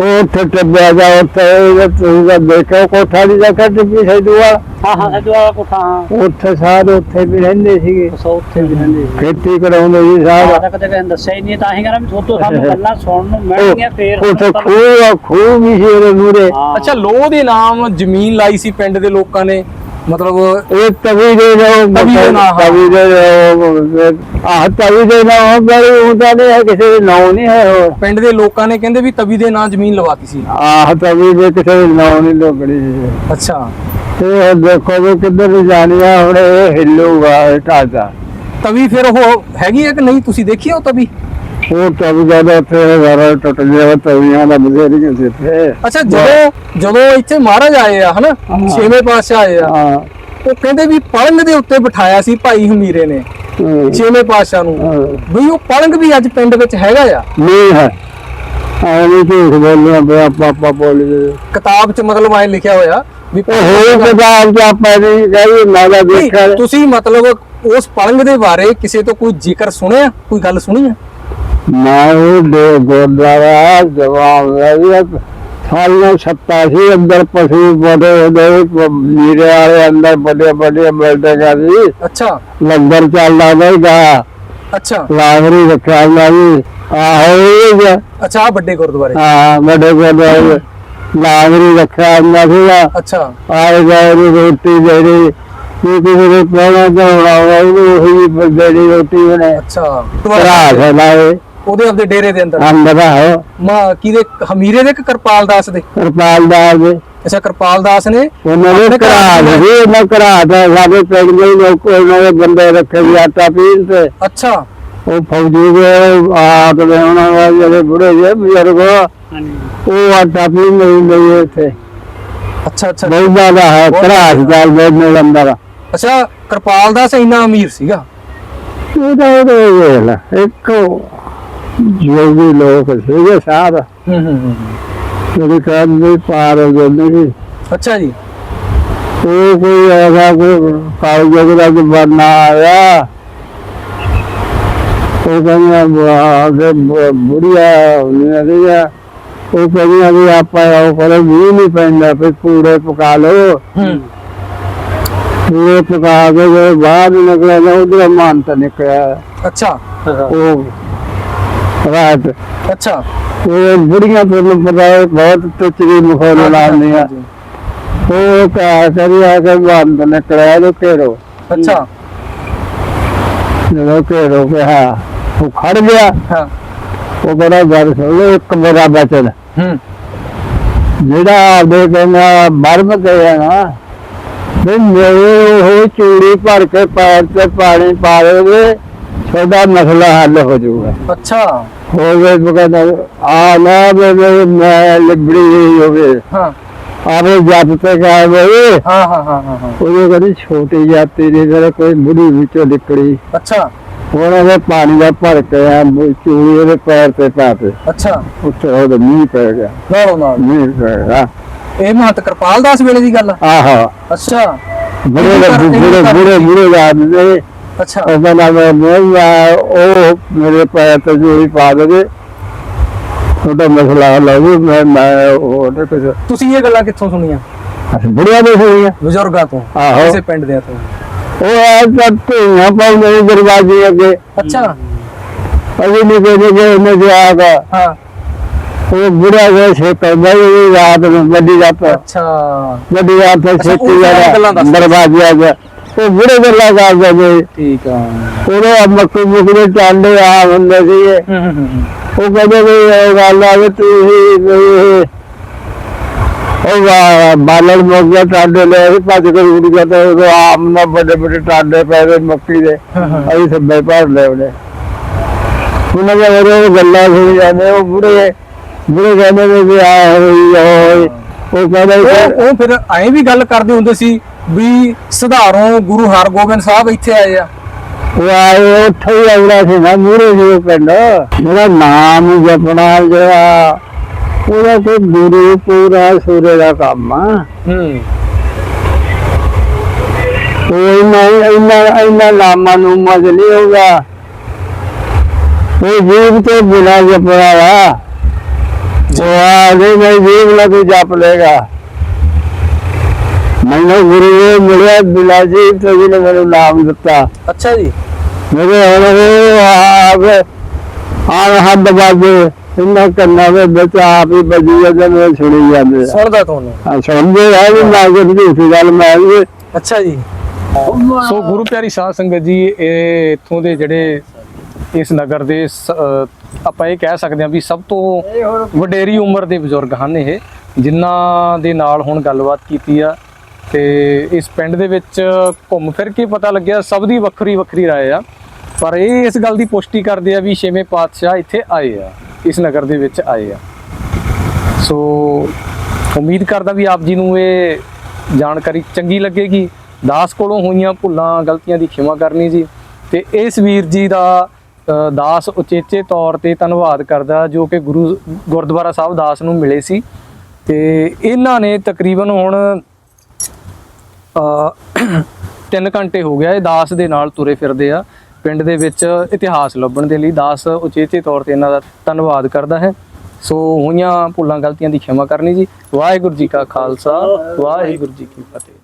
ਉਹ ਉੱਥੇ ਟੱਬਿਆ ਜਾ ਉੱਥੇ ਤੁਸੀਂ ਤਾਂ ਦੇਖੋ ਕੋਠਾ ਦੀ ਜਗ੍ਹਾ ਟਿੱਪੀ ਸੀ ਦੁਆ। ਹਾਂ ਹਾਂ ਵਾਲਾ ਕੋਠਾ ਉੱਥੇ ਸਾਰੇ ਉੱਥੇ ਵੀ ਰਹਿੰਦੇ ਸੀਗੇ। ਸੋ ਉੱਥੇ ਵੀ ਰਹਿੰਦੇ ਸੀ ਖੇਤੀ ਕਰਾਉਂਦੇ ਸੀ ਤਾਂ ਕਦੇ ਕਹਿੰਦੇ ਦੱਸਿਆ ਹੀ ਨਹੀਂ ਤਾਂ ਹੀ ਵੀ ਥੋਤੋਂ ਸਾਨੂੰ ਗੱਲਾਂ ਸੁਣਨ ਨੂੰ ਮਿਲਣਗੀਆਂ ਫੇਰ ਉੱਥੇ ਖੂਹ ਆ, ਖੂਹ ਵੀ ਸੀ ਉਹਦੇ ਮੂਹਰੇ। ਹਾਂ। ਅੱਛਾ ਲੋਹ ਦੇ ਨਾਮ ਜ਼ਮੀਨ ਲਾਈ ਸੀ ਪਿੰਡ ਦੇ ਲੋਕਾਂ ਨੇ। ਮਤਲਬ ਇਹ ਤਵੀ ਦੇ ਜੋ ਤਵੀ ਦੇ ਨਾਂ, ਹਾਂ। ਤਵੀ ਦੇ ਜੋ ਆਹ ਤਵੀ ਦੇ ਨਾ ਬੜੀ ਹੁੰਦਾ ਨਹੀਂ ਹੈ ਕਿਸੇ ਦੇ ਨਾਂ ਨਹੀਂ ਹੈ ਉਹ ਪਿੰਡ ਦੇ ਲੋਕਾਂ ਨੇ ਕਹਿੰਦੇ ਵੀ ਤਵੀ ਦੇ ਨਾਂ ਜ਼ਮੀਨ ਲਵਾਤੀ ਸੀ। ਆਹ ਤਵੀ ਦੇ ਕਿਸੇ ਦੇ ਨਾਂ ਨਹੀਂ ਲੋਕੜੀ ਅੱਛਾ। ਇਹ ਦੇਖੋ ਵੀ ਕਿੱਧਰ ਨੂੰ ਜਾਣੀ ਆ ਹੁਣ ਇਹ ਹਿੱਲੂਗਾ ਢਾਂਚਾ ਤਵੀ ਫਿਰ ਉਹ ਹੈਗੀ ਹੈ ਕਿ ਨਹੀਂ ਤੁਸੀਂ ਦੇਖੀ ਉਹ ਤਵੀ ਉਹ ਤਵੀ ਜਦੋਂ ਉੱਥੇ ਘਰ ਟੁੱਟ ਗਿਆ ਤਵੀਆਂ ਦਾ ਬਜ਼ੇਰੀ ਸੀ ਤੇ ਅੱਛਾ ਜਦੋਂ ਜਦੋਂ ਇੱਥੇ ਮਹਾਰਾਜ ਆਏ ਆ ਹਨਾ? ਛੇਵੇਂ ਪਾਤਸ਼ਾਹ ਆਏ ਆ। ਹਾਂ। ਉਹ ਕਹਿੰਦੇ ਵੀ ਪਲੰਗ ਦੇ ਉੱਤੇ ਬਿਠਾਇਆ ਸੀ ਭਾਈ ਹਮੀਰੇ ਨੇ ਛੇਵੇਂ ਪਾਤਸ਼ਾਹ ਨੂੰ। ਹਾਂ। ਵੀ ਉਹ ਪਲੰਗ ਵੀ ਅੱਜ ਪਿੰਡ ਵਿੱਚ ਹੈਗਾ ਆ। ਨਹੀਂ ਹੈ। ਐਵੇਂ ਝੂਠ ਬੋਲਣਾ ਪਿਆ ਪਾਪਾ ਬੋਲੀ ਕਿਤਾਬ 'ਚ ਮਤਲਬ ਐ ਲਿਖਿਆ ਹੋਇਆ ਵੀ ਹੋਰ ਕਿਤਾਬ ਚ ਆਪਾਂ ਨਹੀਂ ਕਹੀ ਨਾ ਦਾ ਨਹੀਂ, ਦੇਖਿਆ ਤੁਸੀਂ ਮਤਲਬ ਉਸ ਪਲੰਗ ਦੇ ਬਾਰੇ ਕਿਸੇ ਤੋਂ ਕੋਈ ਜ਼ਿਕਰ ਸੁਣਿਆ? ਕੋਈ ਗੱਲ ਸੁਣੀ ਆ? ਮੈਂ ਉਹ ਦੇ ਗੁਰਦੁਆਰਾ ਜਵਾਬ ਹੈ ਸਾਰੀਆਂ ਛੱਤਾਂ ਸੀ ਅੰਦਰ ਪਸ਼ੂ ਬੜੇ ਉਹਦੇ ਨੀਰੇ ਵਾਲੇ ਅੰਦਰ ਵੱਡੇ ਵੱਡੇ ਬਿਲਡਿੰਗਾਂ ਸੀ ਅੱਛਾ। ਲੰਗਰ ਚੱਲਦਾ ਨਹੀਂਗਾ ਅੱਛਾ। ਲਾਗਰੀ ਰੱਖਿਆ ਹੁੰਦਾ ਜੀ ਆਹੋ ਜਿਹਾ। ਅੱਛਾ ਵੱਡੇ ਗੁਰਦੁਆਰੇ। ਹਾਂ ਵੱਡੇ ਗੁਰਦੁਆਰੇ। ਲਾਗਰੀ ਰੱਖਿਆ ਹੁੰਦਾ ਸੀਗਾ। ਅੱਛਾ। ਆਏ ਗਏ ਰੋਟੀ ਦੇਣੀ। ਕੀ ਕਿਸੇ ਦੇ ਪਹਿਲਾਂ ਜਾਣਾ ਉਹ ਉਹੀ ਬੰਦੇ ਦੀ ਰੋਟੀ ਬਣੇ ਅੱਛਾ। ਭਰਾ ਸਲਾਏ ਉਹਦੇ ਆਪਦੇ ਡੇਰੇ ਦੇ ਅੰਦਰ। ਅੰਦਰ ਆਓ ਮਾ ਕਿਹਦੇ ਹਮੀਰੇ ਦੇ ਕਿ ਕਿਰਪਾਲ ਦਾਸ ਦੇ? ਕਿਰਪਾਲ ਦਾ ਦੇ। ਅੱਛਾ ਕਿਰਪਾਲ ਦਾਸ ਨੇ ਉਹਨਾਂ ਨੇ ਕਰਾ ਦੇ ਉਹਨਾਂ ਕਰਾ ਦਾ ਸਾਡੇ ਪਿੰਡ ਦੇ ਲੋਕ ਉਹਨਾਂ ਦੇ ਬੰਦੇ ਰੱਖੇ ਵੀ ਆਟਾ ਪੀਣ ਤੇ। ਅੱਛਾ। ਉਹ ਫੌਜੀ ਦੇ ਆਟ ਦੇ ਉਹਨਾਂ ਦਾ ਜਿਹੜੇ ਬੁੜੇ ਜੇ ਬਜ਼ੁਰਗ ਉਹ ਆਟਾ ਪੀਣ ਨਹੀਂ ਗਏ ਇੱਥੇ। ਅੱਛਾ ਅੱਛਾ। ਬਹੁਤ ਜ਼ਿਆਦਾ ਹੈ ਕਰਾਸ ਦਾ ਦੇ ਅੰਦਰ ਅੱਛਾ ਕਿਰਪਾਲ ਦਾਸ ਇੰਨਾ ਅਮੀਰ ਸੀਗਾ? ਉਹਦਾ ਉਹਦੇ ਵੇਖ ਲੈ ਇੱਕ ਜੋ ਵੀ ਲੋਕ ਸੀਗੇ ਸਾਰ ਹੂੰ ਹੂੰ ਹੂੰ ਜਿਹੜੇ ਕਹਿੰਦੇ ਪਾਰ ਹੋ ਜਾਂਦੇ ਸੀ। ਅੱਛਾ ਜੀ। ਉਹ ਕੋਈ ਐਸਾ ਕੋਈ ਕਾਲਜ ਦਾ ਕੋਈ ਬਣਨਾ ਆਇਆ। ਉਹ ਕਹਿੰਦਾ ਕਿ ਬੁੜੀਆ ਹੁੰਦੀਆਂ ਸੀਗਾ ਉਹ ਕਹਿੰਦੀਆਂ ਵੀ ਆਪਾਂ ਉਹ ਕੋਲੇ ਵੀ ਨਹੀਂ ਪੈਂਦਾ ਫਿਰ ਪੂੜੇ ਪਕਾ ਲਓ। ਹੂੰ। ਪੂੜੇ ਪਕਾ ਕੇ ਬਾਹਰ ਨਿਕਲਿਆ ਤਾਂ ਉਧਰ ਮਾਨਤਾ ਨਿਕਲਿਆ। ਅੱਛਾ। ਉਹ ਰਾਤ ਅੱਛਾ ਉਹ ਬੁੜੀਆਂ ਤੁਹਾਨੂੰ ਪਤਾ ਹੈ ਬਹੁਤ ਤੁਚਰੀ ਮਖੌਲ ਲਾਉਂਦੀਆਂ ਉਹ ਕਹਾ ਕਰਿਆ ਕਿ ਬੰਦ ਨੇ ਕਰਾਇਆ ਲੋ ਘੇਰੋ ਅੱਛਾ ਜਦੋਂ ਘੇਰੋ ਕੇ ਹਾਂ ਉਹ ਖੜ ਗਿਆ ਹਾਂ ਉਹ ਬੜਾ ਗੱਲ ਸੁਣ ਲਓ, ਇੱਕ ਮੇਰਾ ਬਚਨ ਹੂੰ ਜਿਹੜਾ ਆਪਦੇ ਕਹਿੰਦਾ ਮਰਮ ਤੇ ਨਾ ਵੀ ਮੇਰੇ ਉਹ ਚੂੜੀ ਭਰ ਕੇ ਪੈਰ ਤੇ ਪਾਣੀ ਪਾ ਦੇਵੇ ਤੁਹਾਡਾ ਮਸਲਾ ਹੱਲ ਹੋ ਜਾਊਗਾ। ਅੱਛਾ। ਹੋਵੇ ਕਹਿੰਦਾ ਆ ਨਾ ਵੇ ਮੈਂ ਲਿਬੜੀ ਹੋਵੇ ਹਾਂ। ਆਵੇ ਜੱਟ ਤੇ ਗਏ ਵੇ ਹਾਂ ਹਾਂ ਹਾਂ ਹਾਂ ਉਹਦੇ ਕਹਿੰਦੀ ਛੋਟੀ ਜਾਤੀ ਦੀ ਜਿਹੜੇ ਕੋਈ ਬੁੜੀ ਵਿੱਚੋਂ ਨਿਕਲੀ। ਅੱਛਾ। ਉਹਨਾਂ ਦੇ ਪਾਣੀ ਦਾ ਭਰ ਕੇ ਆ ਚੂੜੀ ਉਹਦੇ ਪੈਰ ਤੇ ਪਾ ਤੇ। ਅੱਛਾ। ਉੱਥੇ ਉਹਦੇ ਮੀਂਹ ਪੈ ਗਿਆ। ਨਾਲੋਂ ਨਾਲ। ਮੀਂਹ ਪੈ ਗਿਆ। ਇਹ ਮਹੰਤ ਕਿਰਪਾਲ ਦਾਸ ਵੇਲੇ ਦੀ ਗੱਲ ਆਹੋ। ਅੱਛਾ। ਬੜੇ ਬੁੜੇ ਬੁੜੇ ਬੁੜੇ ਦੇ। ਅੱਛਾ। ਉਹ ਕਹਿੰਦਾ ਮੈਂ ਮੈਂ ਉਹ ਮੇਰੇ ਪੈਰ ਤੇ ਜੂੜੀ ਪਾ ਦੇਵੇ। ਉਹਦਾ ਮਸਲਾ ਜਾਊ। ਮੈਂ ਮੈਂ ਉਹਦੇ ਕੁਝ ਤੁਸੀਂ ਇਹ ਗੱਲਾਂ ਕਿੱਥੋਂ ਸੁਣੀਆਂ? ਅਸੀਂ ਬੁੜਿਆ ਦੇ ਹੋਈਆਂ ਬਜ਼ੁਰਗਾਂ ਤੋਂ ਆਹੋ। ਕਿਸੇ ਪਿੰਡ ਦੇ ਤੋਂ। ਉਹ ਆ ਧੀਆਂ ਪਾਉਂਦੇ ਨੇ ਦਰਵਾਜ਼ੇ ਅੱਗੇ। ਅੱਛਾ। ਅਜੇ ਨਹੀਂ ਕਹਿੰਦੇ ਕਿ ਉਹਨੇ ਜਾਗਾ ਹਾਂ। ਉਹ ਬੁੜਾ ਗਿਆ ਛੇ ਪੈਂਦਾ ਹੀ ਰਾਤ ਨੂੰ ਵੱਡੀ ਰਾਤ। ਅੱਛਾ। ਵੱਡੀ ਰਾਤ ਛੇਤੀ ਸਾਰੀਆਂ ਗੱਲਾਂ ਜਾਣਾ ਦੱਸ। ਉਹ ਬੁੜੇ ਗੱਲਾਂ ਕਰਦੇ ਨੇ ਠੀਕ ਆ। ਉਹਦੇ ਮੱਕੀ ਮੁਕਰੇ ਚਾਂਡੇ ਆ ਹੁੰਦੇ ਸੀ ਉਹ ਕਹਿੰਦੇ ਵੀ ਇਹ ਗੱਲ ਆ ਵੀ ਤੂੰ ਹੀ ਵੀ ਉਹ ਬਾਲਣ ਮੁੱਕ ਗਿਆ ਟਾਂਡੇ ਲੈ ਕੇ ਭੱਜ ਕੇ ਉੱਡ ਗਿਆ ਤੇ ਉਹ ਆਮ ਨਾ ਵੱਡੇ ਵੱਡੇ ਟਾਂਡੇ ਪੈ ਗਏ ਮੱਕੀ ਦੇ। ਅਸੀਂ ਸੱਬੇ ਭਰ ਲਏ ਉਹਨੇ ਉਹਨਾਂ ਦੇ ਉਹਦੇ ਗੱਲਾਂ ਸੁਣੀ ਜਾਂਦੇ ਉਹ ਬੁੜੇ ਬੁੜੇ ਕਹਿੰਦੇ ਵੀ ਆ ਹੋਈ ਹੋਈ ਉਹ ਕਹਿੰਦੇ ਉਹ ਉਹ ਫਿਰ ਐਂ ਵੀ ਗੱਲ ਕਰਦੇ ਹੁੰਦੇ ਸੀ ਵੀ ਸਧਾਰੋਂ ਗੁਰੂ ਹਰਗੋਬਿੰਦ ਸਾਹਿਬ ਇੱਥੇ ਆਏ ਆ। ਉਹ ਆਏ ਉੱਥੇ ਹੀ ਆਉਣਾ ਸੀ ਨਾ ਮੂਰੇ ਜੀ ਪਿੰਡ। ਮੇਰਾ ਨਾਮ ਜਪਣਾ ਜਿਹੜਾ ਉਹਦਾ ਤੇ ਗੁਰੂ ਪੂਰਾ ਸੂਰੇ ਦਾ ਕੰਮ ਆ। ਹੂੰ। ਉਹ ਇੰਨਾ ਇੰਨਾ ਇੰਨਾ ਨਾਮਾਂ ਨੂੰ ਮਜ ਨਹੀਂ ਹੋਗਾ ਉਹ ਜੀਵ ਤੇ ਬਿਨਾ ਜਪਣਾ ਵਾ। ਉਹ ਆ ਨਹੀਂ ਨਹੀਂ ਜੀਵ ਲਾ ਤੂੰ ਜਪ ਲੇਗਾ ਮੈਨੂੰ ਗੁਰੂ ਨੇ ਮਿਲਿਆ ਬਿਨਾ ਜੀਵ ਤੋਂ ਜਿਹਨੇ ਮੈਨੂੰ ਨਾਮ ਦਿੱਤਾ। ਅੱਛਾ ਜੀ। ਮੇਰੇ ਹੁਣ ਆਵੇ ਆਹ ਹੱਦ ਬਾਜੇ ਇੰਨਾ ਕੰਨਾਂ ਦੇ ਵਿੱਚ ਆਪ ਹੀ ਬਜੀ ਜਾਂਦੇ ਨੇ ਸੁਣੀ ਜਾਂਦੇ ਸੁਣਦਾ ਤੁਹਾਨੂੰ ਆਹ ਸੁਣਦੇ ਆ ਵੀ ਨਾ ਕੋਈ ਝੂਠੀ ਗੱਲ ਮੈਂ ਵੀ ਅੱਛਾ ਜੀ। ਸੋ ਗੁਰੂ ਪਿਆਰੀ ਸਾਧ ਸੰਗਤ ਜੀ ਇਹ ਇੱਥੋਂ ਦੇ ਜਿਹੜੇ ਇਸ ਨਗਰ ਦੇ ਆਪਾਂ ਇਹ ਕਹਿ ਸਕਦੇ ਹਾਂ ਵੀ ਸਭ ਤੋਂ ਵਡੇਰੀ ਉਮਰ ਦੇ ਬਜ਼ੁਰਗ ਹਨ ਇਹ ਜਿਨ੍ਹਾਂ ਦੇ ਨਾਲ ਹੁਣ ਗੱਲਬਾਤ ਕੀਤੀ ਆ। ਤੇ ਇਸ ਪਿੰਡ ਦੇ ਵਿੱਚ ਘੁੰਮ ਫਿਰ ਕੇ ਪਤਾ ਲੱਗਿਆ ਸਭ ਦੀ ਵੱਖਰੀ ਵੱਖਰੀ رائے ਆ ਪਰ ਇਹ ਇਸ ਗੱਲ ਦੀ ਪੁਸ਼ਟੀ ਕਰਦੇ ਆ ਵੀ ਛੇਵੇਂ ਪਾਤਸ਼ਾਹ ਇੱਥੇ ਆਏ ਆ ਇਸ ਨਗਰ ਦੇ ਵਿੱਚ ਆਏ ਆ ਸੋ ਉਮੀਦ ਕਰਦਾ ਵੀ ਆਪ ਜੀ ਨੂੰ ਇਹ ਜਾਣਕਾਰੀ ਚੰਗੀ ਲੱਗੇਗੀ ਦਾਸ ਕੋਲੋਂ ਹੋਈਆਂ ਭੁੱਲਾਂ ਗਲਤੀਆਂ ਦੀ ਖਿਮਾ ਕਰਨੀ ਜੀ ਤੇ ਇਸ ਵੀਰ ਜੀ ਦਾ ਅ, ਦਾਸ ਉਚੇਚੇ ਤੌਰ ਤੇ ਧੰਨਵਾਦ ਕਰਦਾ ਜੋ ਕਿ ਗੁਰੂ ਗੁਰਦੁਆਰਾ ਸਾਹਿਬ ਦਾਸ ਨੂੰ ਮਿਲੇ ਸੀ ਤੇ ਇਹਨਾਂ ਨੇ ਤਕਰੀਬਨ ਹੁਣ ਅ 3 ਘੰਟੇ ਹੋ ਗਿਆ ਇਹ ਦਾਸ ਦੇ ਨਾਲ ਤੁਰੇ ਫਿਰਦੇ ਆ। ਪਿੰਡ ਦੇ ਵਿੱਚ ਇਤਿਹਾਸ ਲੱਭਣ ਦੇ ਲਈ ਦਾਸ ਉਚੇਚੇ ਤੌਰ ਤੇ ਇਹਨਾਂ ਦਾ ਧੰਨਵਾਦ ਕਰਦਾ ਹੈ। ਸੋ ਹੋਈਆਂ ਭੁੱਲਾਂ ਗਲਤੀਆਂ ਦੀ ਖਿਮਾ ਕਰਨੀ ਜੀ। ਵਾਹਿਗੁਰੂ ਜੀ ਕਾ ਖਾਲਸਾ, ਵਾਹਿਗੁਰੂ ਜੀ ਕੀ ਫਤਿਹ।